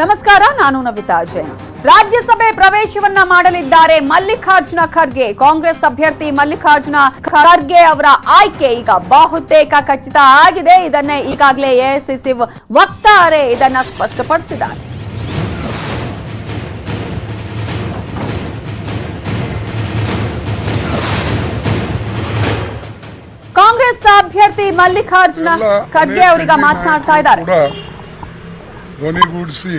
ನಮಸ್ಕಾರ ನಾನು ನವಿತಾ ಜೈನ್. ರಾಜ್ಯಸಭೆ ಪ್ರವೇಶವನ್ನ ಮಾಡಲಿದ್ದಾರೆ ಮಲ್ಲಿಕಾರ್ಜುನ ಖರ್ಗೆ. ಕಾಂಗ್ರೆಸ್ ಅಭ್ಯರ್ಥಿ ಮಲ್ಲಿಕಾರ್ಜುನ ಖರ್ಗೆ ಅವರ ಆಯ್ಕೆ ಈಗ ಬಹುತೇಕ ಖಚಿತ ಆಗಿದೆ. ಇದನ್ನೇ ಈಗಾಗಲೇ ಎಐಸಿಸಿ ವಕ್ತಾರೆ ಇದನ್ನ ಸ್ಪಷ್ಟಪಡಿಸಿದ್ದಾರೆ. ಕಾಂಗ್ರೆಸ್ ಅಭ್ಯರ್ಥಿ ಮಲ್ಲಿಕಾರ್ಜುನ ಖರ್ಗೆ ಅವರೀಗ ಮಾತನಾಡ್ತಾ ಇದ್ದಾರೆ. ಧ್ವನಿಗೂಡಿಸಿ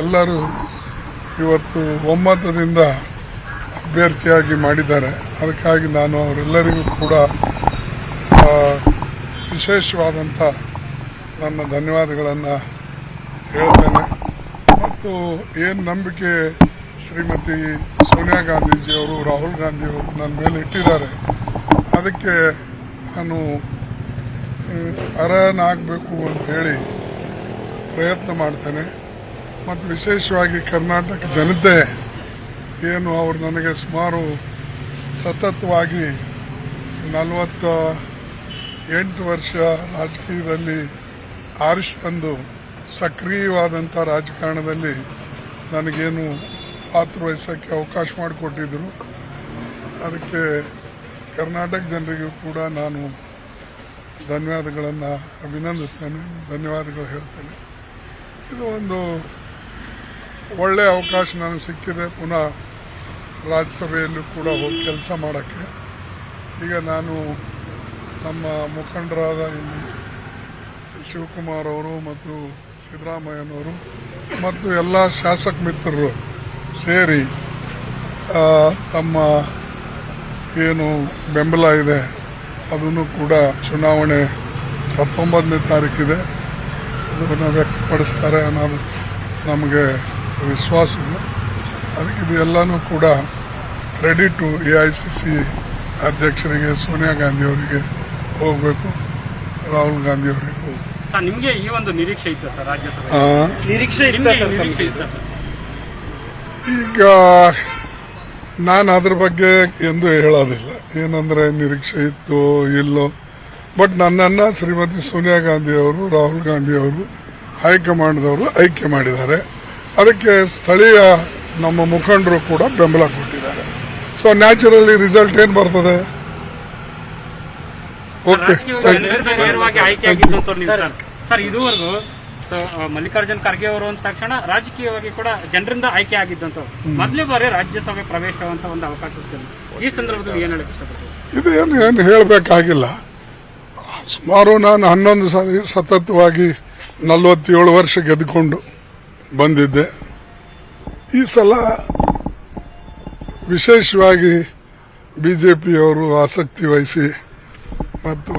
ಎಲ್ಲರೂ ಇವತ್ತು ಒಮ್ಮತದಿಂದ ಅಭ್ಯರ್ಥಿಯಾಗಿ ಮಾಡಿದ್ದಾರೆ. ಅದಕ್ಕಾಗಿ ನಾನು ಅವರೆಲ್ಲರಿಗೂ ಕೂಡ ವಿಶೇಷವಾದಂಥ ನನ್ನ ಧನ್ಯವಾದಗಳನ್ನು ಹೇಳ್ತೇನೆ. ಮತ್ತು ಏನು ನಂಬಿಕೆ ಶ್ರೀಮತಿ ಸೋನಿಯಾ ಗಾಂಧೀಜಿಯವರು, ರಾಹುಲ್ ಗಾಂಧಿಯವರು ನನ್ನ ಮೇಲೆ ಇಟ್ಟಿದ್ದಾರೆ, ಅದಕ್ಕೆ ನಾನು ಅರ್ಹನಾಗಬೇಕು ಅಂತ ಹೇಳಿ ಪ್ರಯತ್ನ ಮಾಡ್ತೇನೆ. ಮತ್ತು ವಿಶೇಷವಾಗಿ ಕರ್ನಾಟಕ ಜನತೆ ಏನು ಅವರು ನನಗೆ ಸುಮಾರು ಸತತವಾಗಿ ನಲವತ್ತ ಎಂಟು ವರ್ಷ ರಾಜಕೀಯದಲ್ಲಿ ಆರಿಸಿ ತಂದು ಸಕ್ರಿಯವಾದಂಥ ರಾಜಕಾರಣದಲ್ಲಿ ನನಗೇನು ಪಾತ್ರ ವಹಿಸೋಕ್ಕೆ ಅವಕಾಶ ಮಾಡಿಕೊಟ್ಟಿದ್ದರು ಅದಕ್ಕೆ ಕರ್ನಾಟಕ ಜನರಿಗೂ ಕೂಡ ನಾನು ಧನ್ಯವಾದಗಳನ್ನು ಅಭಿನಂದಿಸ್ತೇನೆ. ಧನ್ಯವಾದಗಳು ಹೇಳ್ತೇನೆ. ಇದು ಒಂದು ಒಳ್ಳೆಯ ಅವಕಾಶ ನನಗೆ ಸಿಕ್ಕಿದೆ. ಪುನಃ ರಾಜ್ಯಸಭೆಯಲ್ಲೂ ಕೂಡ ಹೋಗಿ ಕೆಲಸ ಮಾಡೋಕ್ಕೆ. ಈಗ ನಾನು ನಮ್ಮ ಮುಖಂಡರಾದ ಶಿವಕುಮಾರ್ ಅವರು ಮತ್ತು ಸಿದ್ದರಾಮಯ್ಯನವರು ಮತ್ತು ಎಲ್ಲ ಶಾಸಕ ಮಿತ್ರರು ಸೇರಿ ತಮ್ಮ ಏನು ಬೆಂಬಲ ಇದೆ. ಅದನ್ನು ಕೂಡ ಚುನಾವಣೆ ಹತ್ತೊಂಬತ್ತನೇ ತಾರೀಕಿದೆ. ಅದನ್ನು ವ್ಯಕ್ತಪಡಿಸ್ತಾರೆ ಅನ್ನೋದು ನಮಗೆ ವಿಶ್ವಾಸ ಇದೆ ಅದಕ್ಕೆ ಇದು ಎಲ್ಲನೂ ಕೂಡ credit A I C C ಅಧ್ಯಕ್ಷರಿಗೆ ಸೋನಿಯಾ ಗಾಂಧಿ ಅವರಿಗೆ ಹೋಗಬೇಕು ರಾಹುಲ್ ಗಾಂಧಿ ಅವರಿಗೆ ಹೋಗಬೇಕು. ಸರ್ ನಿಮ್ಗೆ ಈ ಒಂದು ನಿರೀಕ್ಷೆ ಇತ್ತು ಸರ್ ರಾಜ್ಯಸಭೆ ನಿರೀಕ್ಷೆ ಇತ್ತ ಸರ್ ನಿರೀಕ್ಷೆ ತಮಗೆ? ಈಗ ನಾನು ಅದ್ರ ಬಗ್ಗೆ ಎಂದು ಹೇಳೋದಿಲ್ಲ. ಏನಂದ್ರೆ ನಿರೀಕ್ಷೆ ಇತ್ತು ಇಲ್ಲೋ ಬಟ್ ನನ್ನನ್ನು ಶ್ರೀಮತಿ ಸೋನಿಯಾ ಗಾಂಧಿ ಅವರು ರಾಹುಲ್ ಗಾಂಧಿ ಅವರು ಹೈಕಮಾಂಡ್ದವರು ಆಯ್ಕೆ ಮಾಡಿದ್ದಾರೆ. ಅದಕ್ಕೆ ಸ್ಥಳೀಯ ನಮ್ಮ ಮುಖಂಡರು ಕೂಡ ಬೆಂಬಲ ಕೊಟ್ಟಿದ್ದಾರೆ. ಸೊ ನ್ಯಾಚುರಲಿ ರಿಸಲ್ಟ್ ಏನು ಬರ್ತದೆ? ಓಕೆ ಸರ್ ಇದುವರೆಗೂ ಮಲ್ಲಿಕಾರ್ಜುನ್ ಖರ್ಗೆ ಅವರು ಅಂದ ತಕ್ಷಣ ರಾಜಕೀಯವಾಗಿ ಕೂಡ ಜನರಿಂದ ಆಯ್ಕೆ ಆಗಿದ್ದಂತ ಮೊದಲೇ ಬಾರಿ ರಾಜ್ಯಸಭೆ ಪ್ರವೇಶ ಅಂತ ಒಂದು ಅವಕಾಶ ಸಿಕ್ಕಿದೆ. ಈ ಸಂದರ್ಭದಲ್ಲಿ ಏನ್ ಹೇಳಕ್ ಇಷ್ಟಪಡ್ತೀವಿ ಇದು ಏನು ಏನು ಹೇಳಬೇಕಾಗಿಲ್ಲ. ಸುಮಾರು ನಾನು ಹನ್ನೊಂದು ಸತತವಾಗಿ ನಲವತ್ತೇಳು ವರ್ಷ ಗೆದ್ದುಕೊಂಡು ಬಂದಿದ್ದೆ. ಈ ಸಲ ವಿಶೇಷವಾಗಿ ಬಿ ಜೆ ಪಿಯವರು ಆಸಕ್ತಿ ವಹಿಸಿ ಮತ್ತು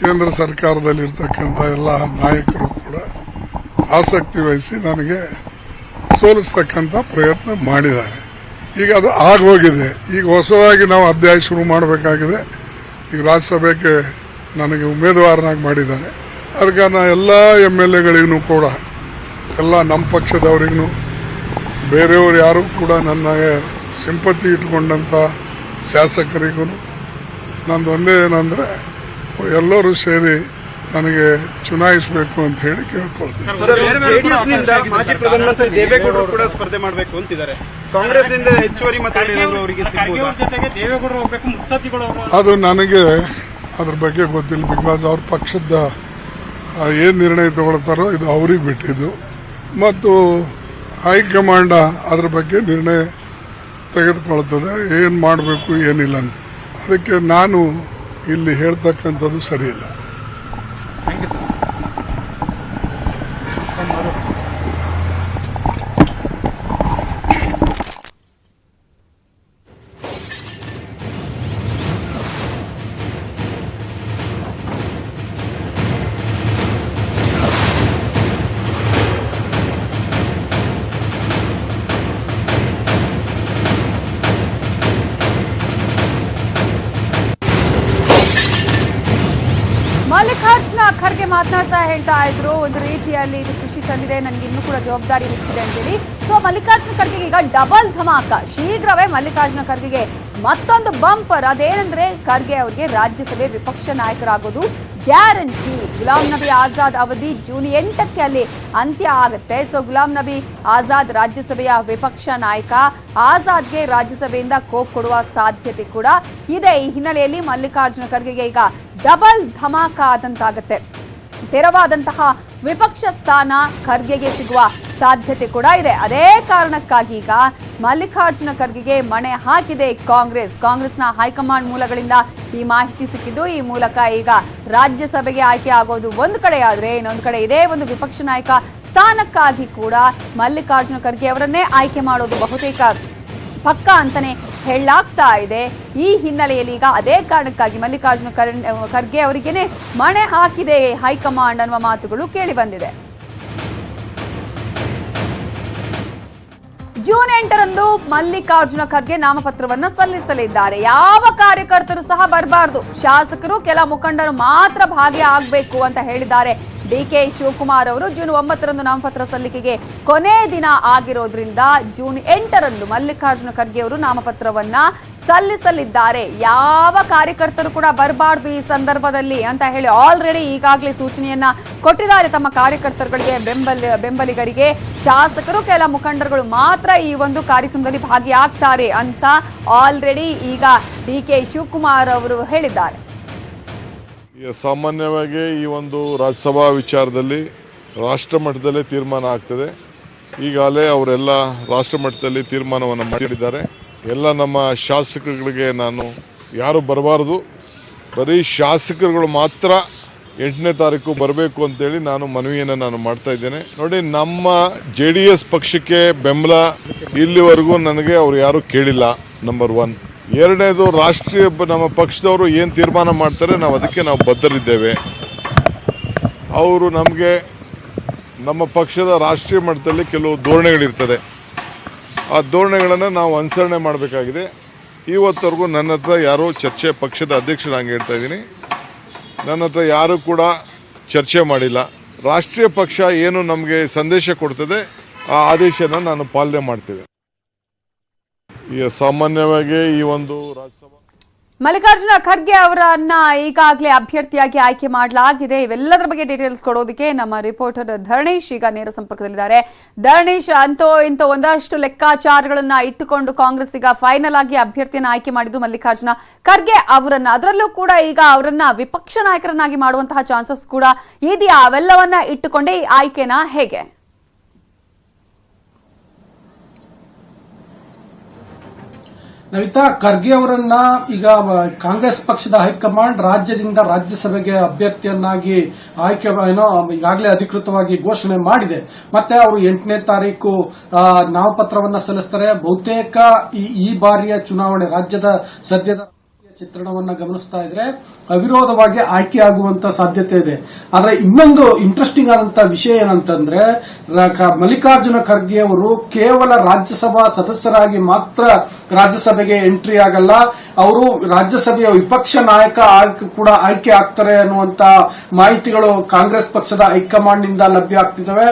ಕೇಂದ್ರ ಸರ್ಕಾರದಲ್ಲಿರ್ತಕ್ಕಂಥ ಎಲ್ಲ ನಾಯಕರು ಕೂಡ ಆಸಕ್ತಿ ವಹಿಸಿ ನನಗೆ ಸೋಲಿಸ್ತಕ್ಕಂಥ ಪ್ರಯತ್ನ ಮಾಡಿದ್ದಾರೆ. ಈಗ ಅದು ಆಗೋಗಿದೆ. ಈಗ ಹೊಸದಾಗಿ ನಾವು ಅಧ್ಯಾಯ ಶುರು ಮಾಡಬೇಕಾಗಿದೆ. ಈಗ ರಾಜ್ಯಸಭೆಗೆ ನನಗೆ ಉಮೇದುವಾರನಾಗಿ ಮಾಡಿದ್ದಾರೆ ಅದಕ್ಕೆ ನಾನು ಎಲ್ಲ ಎಂ ಎಲ್ ಎಗಳಿಗೂ ಕೂಡ, ಎಲ್ಲ ನಮ್ಮ ಪಕ್ಷದವ್ರಿಗೂ, ಬೇರೆಯವರು ಯಾರೂ ಕೂಡ ನನ್ನ ಸಿಂಪತಿ ಇಟ್ಕೊಂಡಂಥ ಶಾಸಕರಿಗೂ, ನಂದು ಒಂದೇ ಏನಂದರೆ, ಎಲ್ಲರೂ ಸೇರಿ ನನಗೆ ಚುನಾಯಿಸಬೇಕು ಅಂತ ಹೇಳಿ ಕೇಳ್ಕೊಳ್ತೀನಿ. ಕಾಂಗ್ರೆಸ್ ಹೆಚ್ಚುವರಿ ಖರ್ಗೆ ಮತಗಳೇನಾದ್ರು ಅವರಿಗೆ ಖರ್ಗೆ ಜೊತೆಗೆ ದೇವೇಗೌಡರು ಹೋಗ್ಬೇಕು ಮುತ್ಸದ್ದಿಗಳು ಅದು ನನಗೆ ಅದ್ರ ಬಗ್ಗೆ ಗೊತ್ತಿಲ್ಲ. ಬಿಕಾಸ್ ಅವ್ರ ಪಕ್ಷದ ಏನು ನಿರ್ಣಯ ತಗೊಳ್ತಾರೋ ಇದು ಅವ್ರಿಗೆ ಬಿಟ್ಟಿದ್ದು. ಮತ್ತು ಹೈಕಮಾಂಡ ಅದ್ರ ಬಗ್ಗೆ ನಿರ್ಣಯ ತೆಗೆದುಕೊಳ್ತದೆ ಏನು ಮಾಡಬೇಕು ಏನಿಲ್ಲ ಅಂತ. ಅದಕ್ಕೆ ನಾನು ಇಲ್ಲಿ ಹೇಳ್ತಕ್ಕಂಥದ್ದು ಸರಿಯಿಲ್ಲ. ಹೇಳ್ತಾ ಇದ್ರು, ಒಂದು ರೀತಿಯಲ್ಲಿ ಇದು ಖುಷಿ ತಂದಿದೆ ನನಗೆ ಇನ್ನೂ ಕೂಡ ಜವಾಬ್ದಾರಿ ಹೆಚ್ಚಿದೆ ಅಂತೇಳಿ. ಸೊ ಮಲ್ಲಿಕಾರ್ಜುನ ಖರ್ಗೆಗೆ ಈಗ ಡಬಲ್ ಧಮಾಕ. ಶೀಘ್ರವೇ ಮಲ್ಲಿಕಾರ್ಜುನ ಖರ್ಗೆಗೆ ಮತ್ತೊಂದು ಬಂಪರ್ ಅದೇನೆಂದ್ರೆ ಖರ್ಗೆ ಅವರಿಗೆ ರಾಜ್ಯಸಭೆ ವಿಪಕ್ಷ ನಾಯಕರಾಗೋದು ಗ್ಯಾರಂಟಿ ಗುಲಾಂ ನಬಿ ಆಜಾದ್ ಅವಧಿ ಜೂನ್ ಎಂಟಕ್ಕೆ ಅಲ್ಲಿ ಅಂತ್ಯ ಆಗುತ್ತೆ. ಸೊ ಗುಲಾಂ ನಬಿ ಆಜಾದ್ ರಾಜ್ಯಸಭೆಯ ವಿಪಕ್ಷ ನಾಯಕ. ಆಜಾದ್ಗೆ ರಾಜ್ಯಸಭೆಯಿಂದ ಕೋಪ್ ಕೊಡುವ ಸಾಧ್ಯತೆ ಕೂಡ ಇದೆ. ಈ ಹಿನ್ನೆಲೆಯಲ್ಲಿ ಮಲ್ಲಿಕಾರ್ಜುನ ಖರ್ಗೆಗೆ ಈಗ ಡಬಲ್ ಧಮಾಕ ಆದಂತಾಗುತ್ತೆ. ತೆರವಾದಂತಹ ವಿಪಕ್ಷ ಸ್ಥಾನ ಖರ್ಗೆಗೆ ಸಿಗುವ ಸಾಧ್ಯತೆ ಕೂಡ ಇದೆ. ಅದೇ ಕಾರಣಕ್ಕಾಗಿ ಈಗ ಮಲ್ಲಿಕಾರ್ಜುನ ಖರ್ಗೆಗೆ ಮಣೆ ಹಾಕಿದೆ ಕಾಂಗ್ರೆಸ್. ಕಾಂಗ್ರೆಸ್ನ ಹೈಕಮಾಂಡ್ ಮೂಲಗಳಿಂದ ಈ ಮಾಹಿತಿ ಸಿಕ್ಕಿದ್ದು, ಈ ಮೂಲಕ ಈಗ ರಾಜ್ಯಸಭೆಗೆ ಆಯ್ಕೆ ಆಗೋದು ಒಂದು ಕಡೆ ಆದರೆ ಇನ್ನೊಂದು ಕಡೆ ಇದೇ ಒಂದು ವಿಪಕ್ಷ ನಾಯಕ ಸ್ಥಾನಕ್ಕಾಗಿ ಕೂಡ ಮಲ್ಲಿಕಾರ್ಜುನ ಖರ್ಗೆ ಅವರನ್ನೇ ಆಯ್ಕೆ ಮಾಡೋದು ಬಹುತೇಕ ಪಕ್ಕ ಅಂತಾನೆ ಹೇಳಲಾಗ್ತಾ ಇದೆ. ಈ ಹಿನ್ನೆಲೆಯಲ್ಲಿ ಈಗ ಅದೇ ಕಾರಣಕ್ಕಾಗಿ ಮಲ್ಲಿಕಾರ್ಜುನ ಖರ್- ಖರ್ಗೆ ಅವರಿಗೇನೆ ಮಣೆ ಹಾಕಿದೆ. ಹೈಕಮಾಂಡ್ ಅನ್ನುವ ಮಾತುಗಳು ಕೇಳಿ ಬಂದಿದೆ. ಜೂನ್ ಎಂಟರಂದು ಮಲ್ಲಿಕಾರ್ಜುನ ಖರ್ಗೆ ನಾಮಪತ್ರವನ್ನ ಸಲ್ಲಿಸಲಿದ್ದಾರೆ. ಯಾವ ಕಾರ್ಯಕರ್ತರು ಸಹ ಬರಬಾರದು. ಶಾಸಕರು ಕೆಲ ಮುಖಂಡರು ಮಾತ್ರ ಭಾಗಿಯಾಗಬೇಕು ಅಂತ ಹೇಳಿದ್ದಾರೆ. ಡಿ ಕೆ ಶಿವಕುಮಾರ್ ಅವರು ಜೂನ್ ಒಂಬತ್ತರಂದು ನಾಮಪತ್ರ ಸಲ್ಲಿಕೆಗೆ ಕೊನೆ ದಿನ ಆಗಿರೋದ್ರಿಂದ ಜೂನ್ ಎಂಟರಂದು ಮಲ್ಲಿಕಾರ್ಜುನ ಖರ್ಗೆ ಅವರು ನಾಮಪತ್ರವನ್ನ ಸಲ್ಲಿಸಲಿದ್ದಾರೆ. ಯಾವ ಕಾರ್ಯಕರ್ತರು ಕೂಡ ಬರಬಾರ್ದು ಈ ಸಂದರ್ಭದಲ್ಲಿ ಅಂತ ಹೇಳಿ ಆಲ್ರೆಡಿ ಈಗಾಗಲೇ ಸೂಚನೆಯನ್ನ ಕೊಟ್ಟಿದ್ದಾರೆ ತಮ್ಮ ಕಾರ್ಯಕರ್ತರುಗಳಿಗೆ, ಬೆಂಬಲ, ಬೆಂಬಲಿಗರಿಗೆ. ಶಾಸಕರು, ಕೆಲ ಮುಖಂಡರುಗಳು ಮಾತ್ರ ಈ ಒಂದು ಕಾರ್ಯಕ್ರಮದಲ್ಲಿ ಭಾಗಿಯಾಗ್ತಾರೆ ಅಂತ ಆಲ್ರೆಡಿ ಈಗ ಡಿ ಕೆ ಶಿವಕುಮಾರ್ ಅವರು ಹೇಳಿದ್ದಾರೆ. ಸಾಮಾನ್ಯವಾಗಿ ಈ ಒಂದು ರಾಜ್ಯಸಭಾ ವಿಚಾರದಲ್ಲಿ ರಾಷ್ಟ್ರ ಮಟ್ಟದಲ್ಲೇ ತೀರ್ಮಾನ ಆಗ್ತದೆ. ಈಗಾಗಲೇ ಅವರೆಲ್ಲ ರಾಷ್ಟ್ರ ಮಟ್ಟದಲ್ಲಿ ತೀರ್ಮಾನವನ್ನು ಮಾಡಿದ್ದಾರೆ. ಎಲ್ಲ ನಮ್ಮ ಶಾಸಕರುಗಳಿಗೆ ನಾನು ಯಾರು ಬರಬಾರ್ದು. ಬರೀ ಶಾಸಕರುಗಳು ಮಾತ್ರ ಎಂಟನೇ ತಾರೀಕು ಬರಬೇಕು ಅಂತೇಳಿ ನಾನು ಮನವಿಯನ್ನು ನಾನು ಮಾಡ್ತಾ ಇದ್ದೇನೆ. ನೋಡಿ, ನಮ್ಮ ಜೆ ಪಕ್ಷಕ್ಕೆ ಬೆಂಬಲ ಇಲ್ಲಿವರೆಗೂ ನನಗೆ ಅವರು ಯಾರು ಕೇಳಿಲ್ಲ ನಂಬರ್ ಒನ್ ಎರಡನೇದು ರಾಷ್ಟ್ರೀಯ ನಮ್ಮ ಪಕ್ಷದವರು ಏನು ತೀರ್ಮಾನ ಮಾಡ್ತಾರೆ, ನಾವು ಅದಕ್ಕೆ ನಾವು ಬದ್ಧರಿದ್ದೇವೆ. ಅವರು ನಮಗೆ ನಮ್ಮ ಪಕ್ಷದ ರಾಷ್ಟ್ರೀಯ ಮಟ್ಟದಲ್ಲಿ ಕೆಲವು ಧೋರಣೆಗಳಿರ್ತದೆ. ಆ ಧೋರಣೆಗಳನ್ನು ನಾವು ಅನುಸರಣೆ ಮಾಡಬೇಕಾಗಿದೆ. ಇವತ್ತವರೆಗೂ ನನ್ನ ಹತ್ರ ಯಾರೂ ಚರ್ಚೆ ಪಕ್ಷದ ಅಧ್ಯಕ್ಷರಾಗಿ ಹೇಳ್ತಾ ಇದ್ದೀನಿ. ನನ್ನ ಹತ್ರ ಯಾರೂ ಕೂಡ ಚರ್ಚೆ ಮಾಡಿಲ್ಲ. ರಾಷ್ಟ್ರೀಯ ಪಕ್ಷ ಏನು ನಮಗೆ ಸಂದೇಶ ಕೊಡ್ತದೆ, ಆ ಆದೇಶನ ನಾನು ಪಾಲನೆ ಮಾಡ್ತೇವೆ. ಸಾಮಾನ್ಯವಾಗಿ ಈ ಒಂದು ರಾಜ್ಯಸಭಾ ಮಲ್ಲಿಕಾರ್ಜುನ ಖರ್ಗೆ ಅವರನ್ನ ಈಗಾಗಲೇ ಅಭ್ಯರ್ಥಿಯಾಗಿ ಆಯ್ಕೆ ಮಾಡಲಾಗಿದೆ. ಇವೆಲ್ಲದರ ಬಗ್ಗೆ ಡೀಟೇಲ್ಸ್ ಕೊಡೋದಕ್ಕೆ ನಮ್ಮ ರಿಪೋರ್ಟರ್ ಧರಣೇಶ್ ಈಗ ನೇರ ಸಂಪರ್ಕದಲ್ಲಿದ್ದಾರೆ. ಧರಣೇಶ್ ಅಂತೋ ಇಂತ ಒಂದಷ್ಟು ಲೆಕ್ಕಾಚಾರಗಳನ್ನ ಇಟ್ಟುಕೊಂಡು ಕಾಂಗ್ರೆಸ್ ಈಗ ಫೈನಲ್ ಆಗಿ ಅಭ್ಯರ್ಥಿಯನ್ನು ಆಯ್ಕೆ ಮಾಡಿದ್ದು ಮಲ್ಲಿಕಾರ್ಜುನ ಖರ್ಗೆ ಅವರನ್ನ. ಅದರಲ್ಲೂ ಕೂಡ ಈಗ ಅವರನ್ನ ವಿಪಕ್ಷ ನಾಯಕರನ್ನಾಗಿ ಮಾಡುವಂತಹ ಚಾನ್ಸಸ್ ಕೂಡ ಇದೆಯಾ? ಅವೆಲ್ಲವನ್ನ ಇಟ್ಟುಕೊಂಡೇ ಈ ಆಯ್ಕೆನ ಹೇಗೆ? ನವಿತಾ ಖರ್ಗೆ ಅವರನ್ನ ಈಗ ಕಾಂಗ್ರೆಸ್ ಪಕ್ಷದ ಹೈಕಮಾಂಡ್ ರಾಜ್ಯದಿಂದ ರಾಜ್ಯಸಭೆಗೆ ಅಭ್ಯರ್ಥಿಯನ್ನಾಗಿ ಆಯ್ಕೆ ಏನೋ, ಈಗಾಗಲೇ ಅಧಿಕೃತವಾಗಿ ಘೋಷಣೆ ಮಾಡಿದೆ. ಮತ್ತೆ ಅವರು ಎಂಟನೇ ತಾರೀಕು ನಾಮಪತ್ರವನ್ನ ಸಲ್ಲಿಸ್ತಾರೆ. ಬಹುತೇಕ ಈ ಬಾರಿಯ ಚುನಾವಣೆ ರಾಜ್ಯದ ಸದ್ಯದ ಚಿತ್ರಣವನ್ನ ಗಮನಿಸ್ತಾ ಇದ್ರೆ ಅವಿರೋಧವಾಗಿ ಆಯ್ಕೆಯಾಗುವಂತ ಸಾಧ್ಯತೆ ಇದೆ. ಆದ್ರೆ ಇನ್ನೊಂದು ಇಂಟ್ರೆಸ್ಟಿಂಗ್ ಆದಂತ ವಿಷಯ ಏನಂತಂದ್ರೆ ಮಲ್ಲಿಕಾರ್ಜುನ ಖರ್ಗೆ ಅವರು ಕೇವಲ ರಾಜ್ಯಸಭಾ ಸದಸ್ಯರಾಗಿ ಮಾತ್ರ ರಾಜ್ಯಸಭೆಗೆ ಎಂಟ್ರಿ ಆಗಲ್ಲ, ಅವರು ರಾಜ್ಯಸಭೆಯ ವಿಪಕ್ಷ ನಾಯಕ ಕೂಡ ಆಯ್ಕೆ ಆಗ್ತಾರೆ ಅನ್ನುವಂತ ಮಾಹಿತಿಗಳು ಕಾಂಗ್ರೆಸ್ ಪಕ್ಷದ ಹೈಕಮಾಂಡ್ನಿಂದ ಲಭ್ಯ ಆಗ್ತಿದ್ದಾವೆ.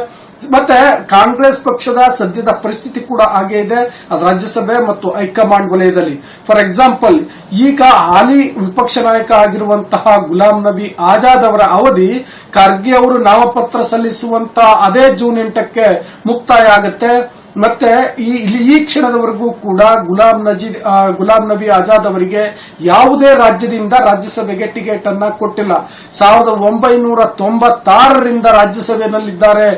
ಮತ್ತೆ ಕಾಂಗ್ರೆಸ್ ಪಕ್ಷದ ಸದ್ಯದ ಪರಿಸ್ಥಿತಿ ಕೂಡ ಹಾಗೆ ಇದೆ. ಅದು ರಾಜ್ಯಸಭೆ ಮತ್ತು ಹೈಕಮಾಂಡ್ ವಲಯದಲ್ಲಿ. ಫಾರ್ ಎಕ್ಸಾಂಪಲ್, ಈಗ ಹಾಲಿ ವಿಪಕ್ಷ ನಾಯಕ ಆಗಿರುವಂತಹ ಗುಲಾಂ ನಬಿ ಆಜಾದ್ ಅವರ ಅವಧಿ ಖರ್ಗೆ ಅವರು ನಾಮಪತ್ರ ಸಲ್ಲಿಸುವಂತಹ ಅದೇ ಜೂನ್ ಎಂಟಕ್ಕೆ ಮುಕ್ತಾಯ ಆಗುತ್ತೆ. ಮತ್ತೆ ಈ ಇಲ್ಲಿ ಈ ಕ್ಷಣದವರೆಗೂ ಕೂಡ ಗುಲಾಂ ನಜೀದ್ ಗುಲಾಂ ನಬಿ ಆಜಾದ್ ಅವರಿಗೆ ಯಾವುದೇ ರಾಜ್ಯದಿಂದ ರಾಜ್ಯಸಭೆಗೆ ಟಿಕೆಟ್ ಅನ್ನ ಕೊಟ್ಟಿಲ್ಲ. ಸಾವಿರದ ಒಂಬೈನೂರ ತೊಂಬತ್ತಾರರಿಂದ ರಾಜ್ಯಸಭೆಯಲ್ಲಿದ್ದಾರೆ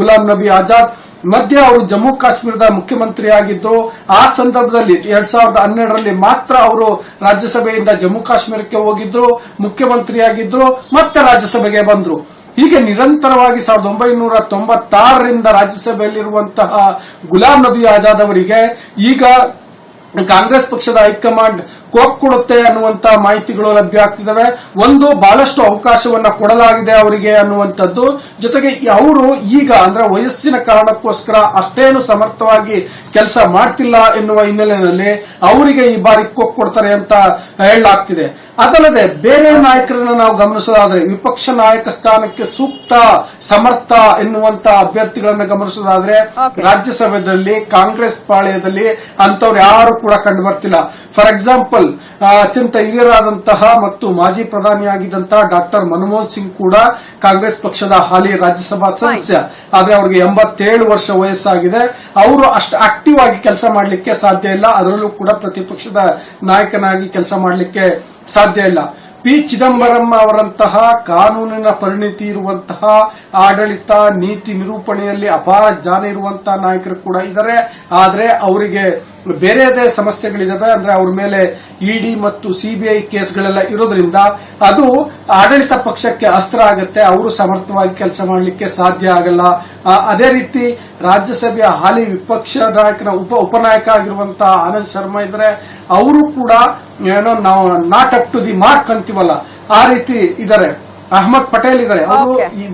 ಗುಲಾಂ ನಬಿ ಆಜಾದ್. ಮಧ್ಯೆ ಅವರು ಜಮ್ಮು ಕಾಶ್ಮೀರದ ಮುಖ್ಯಮಂತ್ರಿ ಆಗಿದ್ದು ಆ ಸಂದರ್ಭದಲ್ಲಿ ಎರಡ್ ಸಾವಿರದ ಹನ್ನೆರಡರಲ್ಲಿ ಮಾತ್ರ ಅವರು ರಾಜ್ಯಸಭೆಯಿಂದ ಜಮ್ಮು ಕಾಶ್ಮೀರಕ್ಕೆ ಹೋಗಿದ್ರು, ಮುಖ್ಯಮಂತ್ರಿಯಾಗಿದ್ರು, ಮತ್ತೆ ರಾಜ್ಯಸಭೆಗೆ ಬಂದ್ರು. ಹೀಗೆ ನಿರಂತರವಾಗಿ ಸಾವಿರದ ಒಂಬೈನೂರ ತೊಂಬತ್ತಾರರಿಂದ ರಾಜ್ಯಸಭೆಯಲ್ಲಿರುವಂತಹ ಗುಲಾಂ ನಬಿ ಆಜಾದ್ ಅವರಿಗೆ ಈಗ ಕಾಂಗ್ರೆಸ್ ಪಕ್ಷದ ಹೈಕಮಾಂಡ್ ಕೋಪ್ ಕೊಡುತ್ತೆ ಅನ್ನುವಂತ ಮಾಹಿತಿಗಳು ಲಭ್ಯ ಆಗ್ತಿದ್ದಾವೆ. ಒಂದು ಬಹಳಷ್ಟು ಅವಕಾಶವನ್ನ ಕೊಡಲಾಗಿದೆ ಅವರಿಗೆ ಅನ್ನುವಂಥದ್ದು. ಜೊತೆಗೆ ಅವರು ಈಗ ಅಂದ್ರೆ ವಯಸ್ಸಿನ ಕಾರಣಕ್ಕೋಸ್ಕರ ಅಷ್ಟೇನು ಸಮರ್ಥವಾಗಿ ಕೆಲಸ ಮಾಡ್ತಿಲ್ಲ ಎನ್ನುವ ಹಿನ್ನೆಲೆಯಲ್ಲಿ ಅವರಿಗೆ ಈ ಬಾರಿ ಕೋಪ್ ಕೊಡ್ತಾರೆ ಅಂತ ಹೇಳಲಾಗ್ತಿದೆ. ಅದಲ್ಲದೆ ಬೇರೆ ನಾಯಕರನ್ನ ನಾವು ಗಮನಿಸೋದಾದ್ರೆ ವಿಪಕ್ಷ ನಾಯಕ ಸ್ಥಾನಕ್ಕೆ ಸೂಕ್ತ ಸಮರ್ಥ ಎನ್ನುವಂತ ಅಭ್ಯರ್ಥಿಗಳನ್ನ ಗಮನಿಸೋದಾದ್ರೆ. ರಾಜ್ಯಸಭೆಯಲ್ಲಿ ಕಾಂಗ್ರೆಸ್ ಪಾಳ್ಯದಲ್ಲಿ ಅಂತವ್ರು ಯಾರು ಕೂಡ ಕಂಡು ಬರ್ತಿಲ್ಲ. ಫಾರ್ ಎಕ್ಸಾಂಪಲ್ ಅತ್ಯಂತ ಹಿರಿಯರಾದಂತಹ ಮತ್ತು ಮಾಜಿ ಪ್ರಧಾನಿಯಾಗಿದ್ದಂತಹ ಡಾಕ್ಟರ್ ಮನಮೋಹನ್ ಸಿಂಗ್ ಕೂಡ ಕಾಂಗ್ರೆಸ್ ಪಕ್ಷದ ಹಾಲಿ ರಾಜ್ಯಸಭಾ ಸದಸ್ಯ. ಆದ್ರೆ ಅವರಿಗೆ ಎಂಬತ್ತೇಳು ವರ್ಷ ವಯಸ್ಸಾಗಿದೆ. ಅವರು ಅಷ್ಟು ಆಕ್ಟಿವ್ ಆಗಿ ಕೆಲಸ ಮಾಡಲಿಕ್ಕೆ ಸಾಧ್ಯ ಇಲ್ಲ. ಅದರಲ್ಲೂ ಕೂಡ ಪ್ರತಿಪಕ್ಷದ ನಾಯಕನಾಗಿ ಕೆಲಸ ಮಾಡಲಿಕ್ಕೆ ಸಾಧ್ಯ ಇಲ್ಲ. ಪಿ. ಚಿದಂಬರಂ ಅವರಂತಹ ಕಾನೂನಿನ ಪರಿಣಿತಿ ಇರುವಂತಹ ಆಡಳಿತ, ನೀತಿ ನಿರೂಪಣೆಯಲ್ಲಿ ಅಪಾರ ಜ್ಞಾನ ಇರುವಂತಹ ನಾಯಕರು ಕೂಡ ಇದ್ದಾರೆ. ಆದರೆ ಅವರಿಗೆ ಬೇರೆದೇ ಸಮಸ್ಯೆಗಳಿದಾವೆ. ಅಂದ್ರೆ ಅವ್ರ ಮೇಲೆ ಇಡಿ ಮತ್ತು ಸಿಬಿಐ ಕೇಸ್ಗಳೆಲ್ಲ ಇರೋದ್ರಿಂದ ಅದು ಆಡಳಿತ ಪಕ್ಷಕ್ಕೆ ಅಸ್ತ್ರ ಆಗುತ್ತೆ. ಅವರು ಸಮರ್ಥವಾಗಿ ಕೆಲಸ ಮಾಡಲಿಕ್ಕೆ ಸಾಧ್ಯ ಆಗಲ್ಲ. ಅದೇ ರೀತಿ ರಾಜ್ಯಸಭೆಯ ಹಾಲಿ ವಿಪಕ್ಷ ನಾಯಕನ ಉಪ ಉಪನಾಯಕ ಆಗಿರುವಂತಹ ಆನಂದ್ ಶರ್ಮಾ ಇದ್ರೆ ಅವರು ಕೂಡ ಏನೋ ನಾವು not up to the mark ಅಂತೀವಲ್ಲ ಆ ರೀತಿ ಇದ್ದಾರೆ ಅಹಮದ್ ಪಟೇಲ್ ಇದ್ದಾರೆ ಅವರು ಈ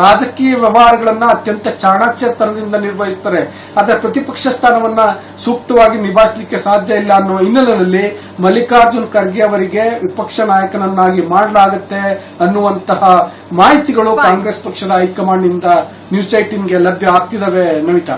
ರಾಜಕೀಯ ವ್ಯವಹಾರಗಳನ್ನ ಅತ್ಯಂತ ಚಾಣಾಕ್ಷತನದಿಂದ ನಿರ್ವಹಿಸ್ತಾರೆ. ಆದ್ರೆ ಪ್ರತಿಪಕ್ಷ ಸ್ಥಾನವನ್ನ ಸೂಕ್ತವಾಗಿ ನಿಭಾಯಿಸಲಿಕ್ಕೆ ಸಾಧ್ಯ ಇಲ್ಲ ಅನ್ನೋ ಹಿನ್ನೆಲೆಯಲ್ಲಿ ಮಲ್ಲಿಕಾರ್ಜುನ್ ಖರ್ಗೆ ಅವರಿಗೆ ವಿಪಕ್ಷ ನಾಯಕನನ್ನಾಗಿ ಮಾಡಲಾಗುತ್ತೆ ಅನ್ನುವಂತಹ ಮಾಹಿತಿಗಳು ಕಾಂಗ್ರೆಸ್ ಪಕ್ಷದ ಹೈಕಮಾಂಡ್ನಿಂದ ನ್ಯೂಸ್ ಏಟಿನ್ಗೆ ಲಭ್ಯ ಆಗ್ತಿದಾವೆ ನಮಿತಾ.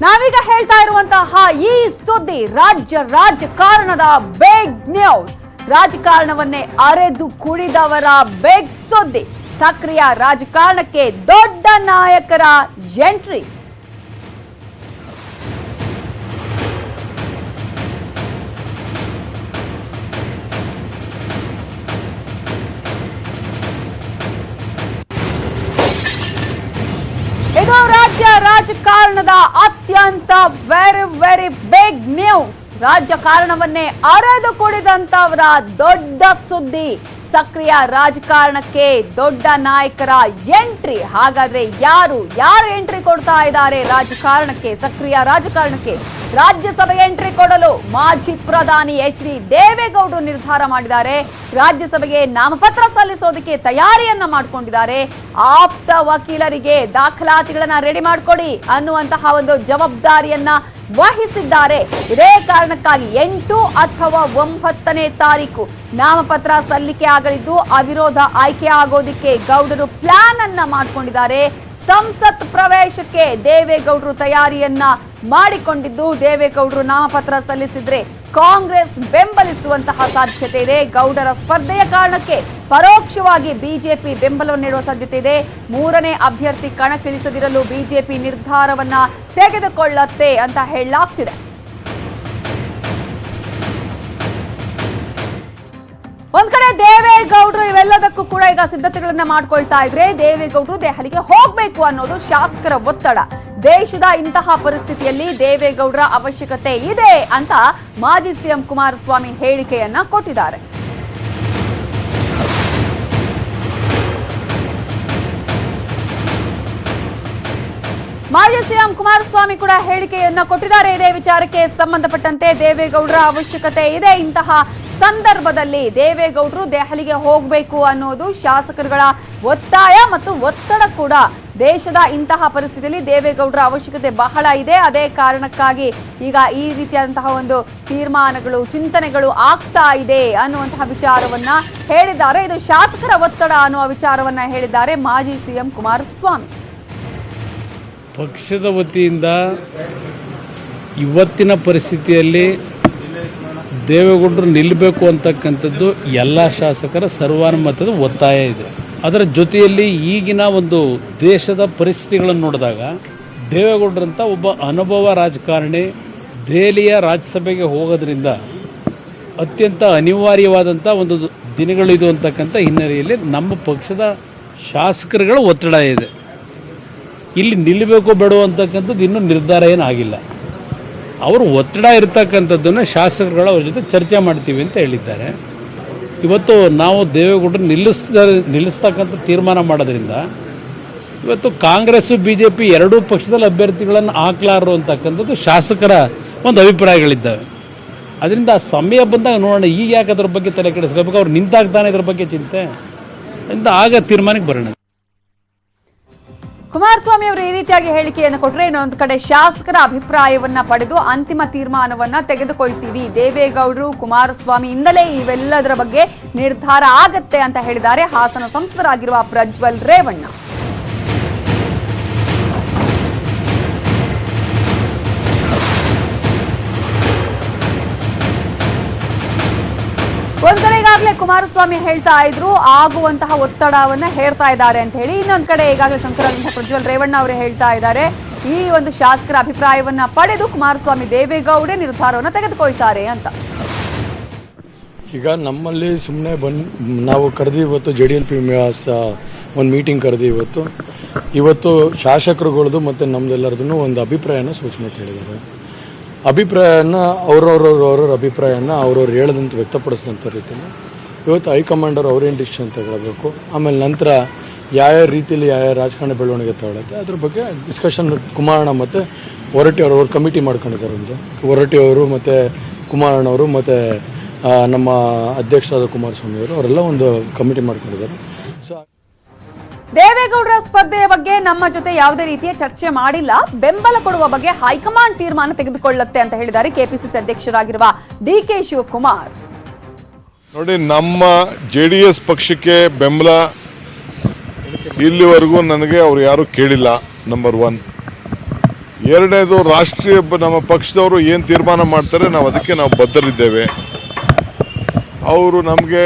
ನಾವೀಗ ಹೇಳ್ತಾ ಇರುವಂತಹ ಈ ಸುದ್ದಿ ರಾಜ್ಯ ರಾಜಕಾರಣದ ಬಿಗ್ ನ್ಯೂಸ್ ರಾಜಕಾರಣವನ್ನೇ ಅರೆದು ಕುಡಿದವರ ಬಿಗ್ ಸುದ್ದಿ. ಸಕ್ರಿಯ ರಾಜಕಾರಣಕ್ಕೆ ದೊಡ್ಡ ನಾಯಕರ ಎಂಟ್ರಿ ರಾಜಕಾರಣದ ಅತ್ಯಂತ ವೆರಿ ವೆರಿ ಬಿಗ್ ನ್ಯೂಸ್ ರಾಜಕಾರಣವನ್ನೇ ಅರೆದು ಕುಡಿದಂತವರ ದೊಡ್ಡ ಸುದ್ದಿ. ಸಕ್ರಿಯ ರಾಜಕಾರಣಕ್ಕೆ ದೊಡ್ಡ ನಾಯಕರ ಎಂಟ್ರಿ. ಹಾಗಾದ್ರೆ ಯಾರು ಯಾರು ಎಂಟ್ರಿ ಕೊಡ್ತಾ ಇದ್ದಾರೆ ರಾಜಕಾರಣಕ್ಕೆ, ಸಕ್ರಿಯ ರಾಜಕಾರಣಕ್ಕೆ? ರಾಜ್ಯಸಭೆ ಎಂಟ್ರಿ ಕೊಡಲು ಮಾಜಿ ಪ್ರಧಾನಿ ಎಚ್ ಡಿ ದೇವೇಗೌಡರು ನಿರ್ಧಾರ ಮಾಡಿದ್ದಾರೆ. ರಾಜ್ಯಸಭೆಗೆ ನಾಮಪತ್ರ ಸಲ್ಲಿಸೋದಕ್ಕೆ ತಯಾರಿಯನ್ನ ಮಾಡಿಕೊಂಡಿದ್ದಾರೆ. ಆಪ್ತ ವಕೀಲರಿಗೆ ದಾಖಲಾತಿಗಳನ್ನ ರೆಡಿ ಮಾಡಿಕೊಡಿ ಅನ್ನುವಂತಹ ಒಂದು ಜವಾಬ್ದಾರಿಯನ್ನ ವಹಿಸಿದ್ದಾರೆ. ಇದೇ ಕಾರಣಕ್ಕಾಗಿ ಎಂಟು ಅಥವಾ ಒಂಬತ್ತನೇ ತಾರೀಕು ನಾಮಪತ್ರ ಸಲ್ಲಿಕೆ ಆಗಲಿದ್ದು, ಅವಿರೋಧ ಆಯ್ಕೆ ಆಗೋದಕ್ಕೆ ಗೌಡರು ಪ್ಲಾನ್ ಅನ್ನ ಮಾಡಿಕೊಂಡಿದ್ದಾರೆ. ಸಂಸತ್ ಪ್ರವೇಶಕ್ಕೆ ದೇವೇಗೌಡರು ತಯಾರಿಯನ್ನ ಮಾಡಿಕೊಂಡಿದ್ದು ದೇವೇಗೌಡರು ನಾಮಪತ್ರ ಸಲ್ಲಿಸಿದ್ರೆ ಕಾಂಗ್ರೆಸ್ ಬೆಂಬಲಿಸುವಂತಹ ಸಾಧ್ಯತೆ ಇದೆ. ಗೌಡರ ಸ್ಪರ್ಧೆಯ ಕಾರಣಕ್ಕೆ ಪರೋಕ್ಷವಾಗಿ ಬಿಜೆಪಿ ಬೆಂಬಲವನ್ನು ನೀಡುವ ಸಾಧ್ಯತೆ ಇದೆ. ಮೂರನೇ ಅಭ್ಯರ್ಥಿ ಕಣಕ್ಕಿಳಿಸದಿರಲು ಬಿಜೆಪಿ ನಿರ್ಧಾರವನ್ನ ತೆಗೆದುಕೊಳ್ಳತ್ತೆ ಅಂತ ಹೇಳಲಾಗ್ತಿದೆ. ಒಂದ್ ಕಡೆ ದೇವೇಗೌಡರು ಇವೆಲ್ಲದಕ್ಕೂ ಕೂಡ ಈಗ ಸಿದ್ಧತೆಗಳನ್ನ ಮಾಡ್ಕೊಳ್ತಾ ಇದ್ರೆ ದೇವೇಗೌಡರು ದೆಹಲಿಗೆ ಹೋಗ್ಬೇಕು ಅನ್ನೋದು ಶಾಸಕರ ಒತ್ತಡ. ದೇಶದ ಇಂತಹ ಪರಿಸ್ಥಿತಿಯಲ್ಲಿ ದೇವೇಗೌಡರ ಅವಶ್ಯಕತೆ ಇದೆ ಅಂತ ಮಾಜಿ ಸಿಎಂ ಕುಮಾರಸ್ವಾಮಿ ಹೇಳಿಕೆಯನ್ನ ಕೊಟ್ಟಿದ್ದಾರೆ. ಮಾಜಿ ಸಿಎಂ ಕುಮಾರಸ್ವಾಮಿ ಕೂಡ ಹೇಳಿಕೆಯನ್ನ ಕೊಟ್ಟಿದ್ದಾರೆ. ಇದೇ ವಿಚಾರಕ್ಕೆ ಸಂಬಂಧಪಟ್ಟಂತೆ ದೇವೇಗೌಡರ ಅವಶ್ಯಕತೆ ಇದೆ. ಇಂತಹ ಸಂದರ್ಭದಲ್ಲಿ ದೇವೇಗೌಡರು ದೆಹಲಿಗೆ ಹೋಗಬೇಕು ಅನ್ನೋದು ಶಾಸಕರುಗಳ ಒತ್ತಾಯ ಮತ್ತು ಒತ್ತಡ ಕೂಡ ದೇಶದ ಇಂತಹ ಪರಿಸ್ಥಿತಿಯಲ್ಲಿ ದೇವೇಗೌಡರ ಅವಶ್ಯಕತೆ ಬಹಳ ಇದೆ. ಅದೇ ಕಾರಣಕ್ಕಾಗಿ ಈಗ ಈ ರೀತಿಯಾದಂತಹ ಒಂದು ತೀರ್ಮಾನಗಳು, ಚಿಂತನೆಗಳು ಆಗ್ತಾ ಇದೆ ಅನ್ನುವಂತಹ ವಿಚಾರವನ್ನ ಹೇಳಿದ್ದಾರೆ. ಇದು ಶಾಸಕರ ಒತ್ತಡ ಅನ್ನುವ ವಿಚಾರವನ್ನ ಹೇಳಿದ್ದಾರೆ ಮಾಜಿ ಸಿಎಂ ಕುಮಾರಸ್ವಾಮಿ. ಪಕ್ಷದ ವತಿಯಿಂದ ಇವತ್ತಿನ ಪರಿಸ್ಥಿತಿಯಲ್ಲಿ ದೇವೇಗೌಡರು ನಿಲ್ಲಬೇಕು ಅಂತಕ್ಕಂಥದ್ದು ಎಲ್ಲ ಶಾಸಕರ ಸರ್ವಾನುಮತದ ಒತ್ತಾಯ ಇದೆ. ಅದರ ಜೊತೆಯಲ್ಲಿ ಈಗಿನ ಒಂದು ದೇಶದ ಪರಿಸ್ಥಿತಿಗಳನ್ನು ನೋಡಿದಾಗ ದೇವೇಗೌಡರಂಥ ಒಬ್ಬ ಅನುಭವ ರಾಜಕಾರಣಿ ದೆಹಲಿಯ ರಾಜ್ಯಸಭೆಗೆ ಹೋಗೋದ್ರಿಂದ ಅತ್ಯಂತ ಅನಿವಾರ್ಯವಾದಂಥ ಒಂದು ದಿನಗಳಿದು ಅಂತಕ್ಕಂಥ ಹಿನ್ನೆಲೆಯಲ್ಲಿ ನಮ್ಮ ಪಕ್ಷದ ಶಾಸಕರುಗಳ ಒತ್ತಡ ಇದೆ. ಇಲ್ಲಿ ನಿಲ್ಲಬೇಕು ಬೇಡೋ ಅಂತಕ್ಕಂಥದ್ದು ಇನ್ನೂ ನಿರ್ಧಾರ ಏನಾಗಿಲ್ಲ ಅವರು ಒತ್ತಡ ಇರತಕ್ಕಂಥದ್ದನ್ನು ಶಾಸಕರುಗಳ ಅವ್ರ ಜೊತೆ ಚರ್ಚೆ ಮಾಡ್ತೀವಿ ಅಂತ ಹೇಳಿದ್ದಾರೆ. ಇವತ್ತು ನಾವು ದೇವೇಗೌಡರು ನಿಲ್ಲಿಸ್ದ, ನಿಲ್ಲಿಸ್ತಕ್ಕಂಥ ತೀರ್ಮಾನ ಮಾಡೋದ್ರಿಂದ ಇವತ್ತು ಕಾಂಗ್ರೆಸ್ ಬಿ ಜೆ ಪಿ ಎರಡೂ ಪಕ್ಷದಲ್ಲಿ ಅಭ್ಯರ್ಥಿಗಳನ್ನು ಹಾಕ್ಲಾರು ಅಂತಕ್ಕಂಥದ್ದು ಶಾಸಕರ ಒಂದು ಅಭಿಪ್ರಾಯಗಳಿದ್ದಾವೆ. ಅದರಿಂದ ಆ ಸಮಯ ಬಂದಾಗ ನೋಡೋಣ, ಈಗ ಯಾಕೆ ಅದ್ರ ಬಗ್ಗೆ ತಲೆ ಕೆಡಿಸ್ಕೋಬೇಕು ಅವ್ರು ನಿಂತಾಗ್ತಾನೆ ಇದ್ರ ಬಗ್ಗೆ ಚಿಂತೆ. ಅಂತ ಆಗ ತೀರ್ಮಾನಕ್ಕೆ ಬರೋಣ. ಕುಮಾರಸ್ವಾಮಿ ಅವರು ಈ ರೀತಿಯಾಗಿ ಹೇಳಿಕೆಯನ್ನು ಕೊಟ್ಟರೆ ಇನ್ನೊಂದು ಕಡೆ ಶಾಸಕರ ಅಭಿಪ್ರಾಯವನ್ನ ಪಡೆದು ಅಂತಿಮ ತೀರ್ಮಾನವನ್ನ ತೆಗೆದುಕೊಳ್ತೀವಿ. ದೇವೇಗೌಡರು ಕುಮಾರಸ್ವಾಮಿಯಿಂದಲೇ ಇವೆಲ್ಲದರ ಬಗ್ಗೆ ನಿರ್ಧಾರ ಆಗತ್ತೆ ಅಂತ ಹೇಳಿದ್ದಾರೆ. ಹಾಸನ ಸಂಸದರಾಗಿರುವ ಪ್ರಜ್ವಲ್ ರೇವಣ್ಣ. ಒಂದ್ ಈಗಾಗಲೇ ಕುಮಾರಸ್ವಾಮಿ ಹೇಳ್ತಾ ಇದ್ರು, ಆಗುವಂತಹ ಒತ್ತಡವನ್ನ ಹೇಳ್ತಾ ಇದ್ದಾರೆ ಅಂತ ಹೇಳಿ. ಇನ್ನೊಂದ್ ಕಡೆ ಈಗಾಗಲೇ ಸಂಸದರಾದಂತಹ ಪ್ರಜ್ವಲ್ ರೇವಣ್ಣ ಅವರು ಹೇಳ್ತಾ ಇದ್ದಾರೆ. ಈ ಒಂದು ಶಾಸಕರ ಅಭಿಪ್ರಾಯವನ್ನ ಪಡೆದು ಕುಮಾರಸ್ವಾಮಿ ದೇವೇಗೌಡೇ ನಿರ್ಧಾರವನ್ನ ತೆಗೆದುಕೊಳ್ತಾರೆ ಅಂತ. ಈಗ ನಮ್ಮಲ್ಲಿ ಸುಮ್ಮನೆ ಬಂದು, ನಾವು ಕರೆದು ಇವತ್ತು ಜೆ ಡಿ ಎಲ್ ಪಿ ಒಂದು ಮೀಟಿಂಗ್ ಕರೆದು ಇವತ್ತು. ಇವತ್ತು ಶಾಸಕರುಗಳದ್ದು ಮತ್ತು ನಮ್ದೆಲ್ಲರದೂ ಒಂದು ಅಭಿಪ್ರಾಯನ ಸೂಚನೆ ಕೇಳಿದ್ದಾರೆ. ಅಭಿಪ್ರಾಯನ ಅವ್ರವ್ರವ್ರವ್ರ ಅಭಿಪ್ರಾಯನ ಅವ್ರವ್ರು ಹೇಳದಂತ ವ್ಯಕ್ತಪಡಿಸಿದಂಥ ರೀತಿಯಲ್ಲಿ ಇವತ್ತು ಹೈಕಮಾಂಡರ್ ಅವ್ರೇನು ಡಿಸಿಷನ್ ತಗೊಳ್ಬೇಕು? ಆಮೇಲೆ ನಂತರ ಯಾವ ರೀತಿಯಲ್ಲಿ ಯಾವ ರಾಜಕಾರಣ ಬೆಳವಣಿಗೆ ತಗೊಳುತ್ತೆ ಅದ್ರ ಬಗ್ಗೆ ಡಿಸ್ಕಷನ್ ಕುಮಾರಣ್ಣ ಮತ್ತು ಹೊರಟಿ ಅವರು ಕಮಿಟಿ ಮಾಡ್ಕೊಂಡಿದ್ದಾರೆ ಒಂದು. ಹೊರಟಿ ಅವರು ಮತ್ತು ಕುಮಾರಣ್ಣವರು ಮತ್ತು ನಮ್ಮ ಅಧ್ಯಕ್ಷರಾದ ಕುಮಾರಸ್ವಾಮಿ ಅವರು, ಅವರೆಲ್ಲ ಒಂದು ಕಮಿಟಿ ಮಾಡ್ಕೊಂಡಿದ್ದಾರೆ. ದೇವೇಗೌಡರ ಸ್ಪರ್ಧೆಯ ಬಗ್ಗೆ ನಮ್ಮ ಜೊತೆ ಯಾವುದೇ ರೀತಿಯ ಚರ್ಚೆ ಮಾಡಿಲ್ಲ. ಬೆಂಬಲ ಕೊಡುವ ಬಗ್ಗೆ ಹೈಕಮಾಂಡ್ ತೀರ್ಮಾನ ತೆಗೆದುಕೊಳ್ಳುತ್ತೆ ಅಂತ ಹೇಳಿದ್ದಾರೆ ಕೆಪಿಸಿಸಿ ಅಧ್ಯಕ್ಷರಾಗಿರುವ ಡಿ ಕೆ ಶಿವಕುಮಾರ್. ನೋಡಿ, ನಮ್ಮ ಜೆ ಡಿ ಎಸ್ ಪಕ್ಷಕ್ಕೆ ಬೆಂಬಲ ಇಲ್ಲಿವರೆಗೂ ನನಗೆ ಅವರು ಯಾರು ಕೇಳಿಲ್ಲ ನಂಬರ್ ಒನ್ ಎರಡನೇದು, ರಾಷ್ಟ್ರೀಯ ನಮ್ಮ ಪಕ್ಷದವರು ಏನು ತೀರ್ಮಾನ ಮಾಡ್ತಾರೆ, ನಾವು ಅದಕ್ಕೆ ನಾವು ಬದ್ಧರಿದ್ದೇವೆ. ಅವರು ನಮಗೆ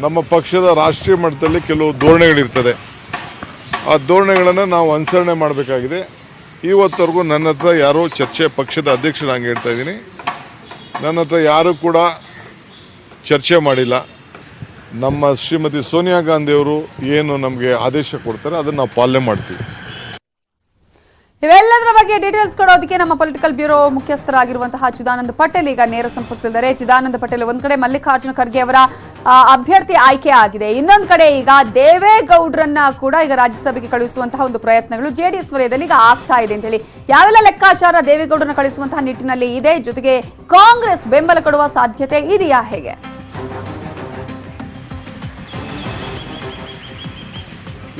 ನಮ್ಮ ಪಕ್ಷದ ರಾಷ್ಟ್ರೀಯ ಮಟ್ಟದಲ್ಲಿ ಕೆಲವು ಧೋರಣೆಗಳಿರ್ತದೆ. ಆ ಧೋರಣೆಗಳನ್ನು ನಾವು ಅನುಸರಣೆ ಮಾಡಬೇಕಾಗಿದೆ. ಇವತ್ತವರೆಗೂ ನನ್ನ ಹತ್ರ ಯಾರೋ ಚರ್ಚೆ ಪಕ್ಷದ ಅಧ್ಯಕ್ಷನಾಗಿ ಹೇಳ್ತಾ ಇದ್ದೀನಿ. ನನ್ನ ಹತ್ರ ಯಾರೂ ಕೂಡ ಚರ್ಚೆ ಮಾಡಿಲ್ಲ. ನಮ್ಮ ಶ್ರೀಮತಿ ಸೋನಿಯಾ ಗಾಂಧಿಯವರು ಏನು ನಮಗೆ ಆದೇಶ ಕೊಡ್ತಾರೆ ಅದನ್ನು ನಾವು ಪಾಲನೆ ಮಾಡ್ತೀವಿ. ಇವೆಲ್ಲದರ ಬಗ್ಗೆ ಡೀಟೇಲ್ಸ್ ಕೊಡೋದಕ್ಕೆ ನಮ್ಮ ಪೊಲಿಟಿಕಲ್ ಬ್ಯೂರೋ ಮುಖ್ಯಸ್ಥರಾಗಿರುವಂತಹ ಚಿದಾನಂದ ಪಟೇಲ್ ಈಗ ನೇರ ಸಂಪರ್ಕದಲ್ಲಿದ್ದಾರೆ ಚಿದಾನಂದ ಪಟೇಲ್ ಒಂದ್ ಕಡೆ ಮಲ್ಲಿಕಾರ್ಜುನ ಖರ್ಗೆ ಅವರ ಅಭ್ಯರ್ಥಿ ಆಯ್ಕೆ ಆಗಿದೆ. ಇನ್ನೊಂದು ಕಡೆ ಈಗ ದೇವೇಗೌಡರನ್ನ ಕೂಡ ಈಗ ರಾಜ್ಯಸಭೆಗೆ ಕಳುಹಿಸುವಂತಹ ಒಂದು ಪ್ರಯತ್ನಗಳು ಜೆಡಿಎಸ್ ವಲಯದಲ್ಲಿ ಈಗ ಆಗ್ತಾ ಇದೆ ಅಂತ ಹೇಳಿ ಯಾವೆಲ್ಲ ಲೆಕ್ಕಾಚಾರ ದೇವೇಗೌಡರನ್ನ ಕಳಿಸುವಂತಹ ನಿಟ್ಟಿನಲ್ಲಿ ಇದೆ? ಜೊತೆಗೆ ಕಾಂಗ್ರೆಸ್ ಬೆಂಬಲ ಕೊಡುವ ಸಾಧ್ಯತೆ ಇದೆಯಾ ಹೇಗೆ?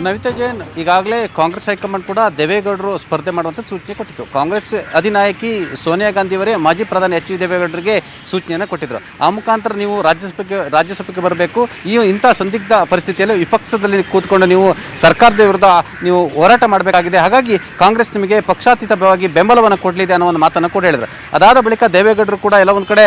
ನವಿತಾ ಜೈನ್, ಈಗಾಗಲೇ ಕಾಂಗ್ರೆಸ್ ಹೈಕಮಾಂಡ್ ಕೂಡ ದೇವೇಗೌಡರು ಸ್ಪರ್ಧೆ ಮಾಡುವಂಥ ಸೂಚನೆ ಕೊಟ್ಟಿತ್ತು. ಕಾಂಗ್ರೆಸ್ ಅಧಿನಾಯಕಿ ಸೋನಿಯಾ ಗಾಂಧಿಯವರೇ ಮಾಜಿ ಪ್ರಧಾನಿ ಎಚ್ ಡಿ ದೇವೇಗೌಡರಿಗೆ ಸೂಚನೆಯನ್ನು ಕೊಟ್ಟಿದ್ರು. ಆ ಮುಖಾಂತರ ನೀವು ರಾಜ್ಯಸಭೆಗೆ ರಾಜ್ಯಸಭೆಗೆ ಬರಬೇಕು. ಈ ಇಂಥ ಸಂದಿಗ್ಧ ಪರಿಸ್ಥಿತಿಯಲ್ಲಿ ವಿಪಕ್ಷದಲ್ಲಿ ಕೂತ್ಕೊಂಡು ನೀವು ಸರ್ಕಾರದ ವಿರುದ್ಧ ನೀವು ಹೋರಾಟ ಮಾಡಬೇಕಾಗಿದೆ. ಹಾಗಾಗಿ ಕಾಂಗ್ರೆಸ್ ನಿಮಗೆ ಪಕ್ಷಾತೀತವಾಗಿ ಬೆಂಬಲವನ್ನು ಕೊಡಲಿದೆ ಅನ್ನೋ ಒಂದು ಮಾತನ್ನು ಕೂಡ ಹೇಳಿದ್ರು. ಅದಾದ ಬಳಿಕ ದೇವೇಗೌಡರು ಕೂಡ ಎಲ್ಲ ಒಂದು ಕಡೆ,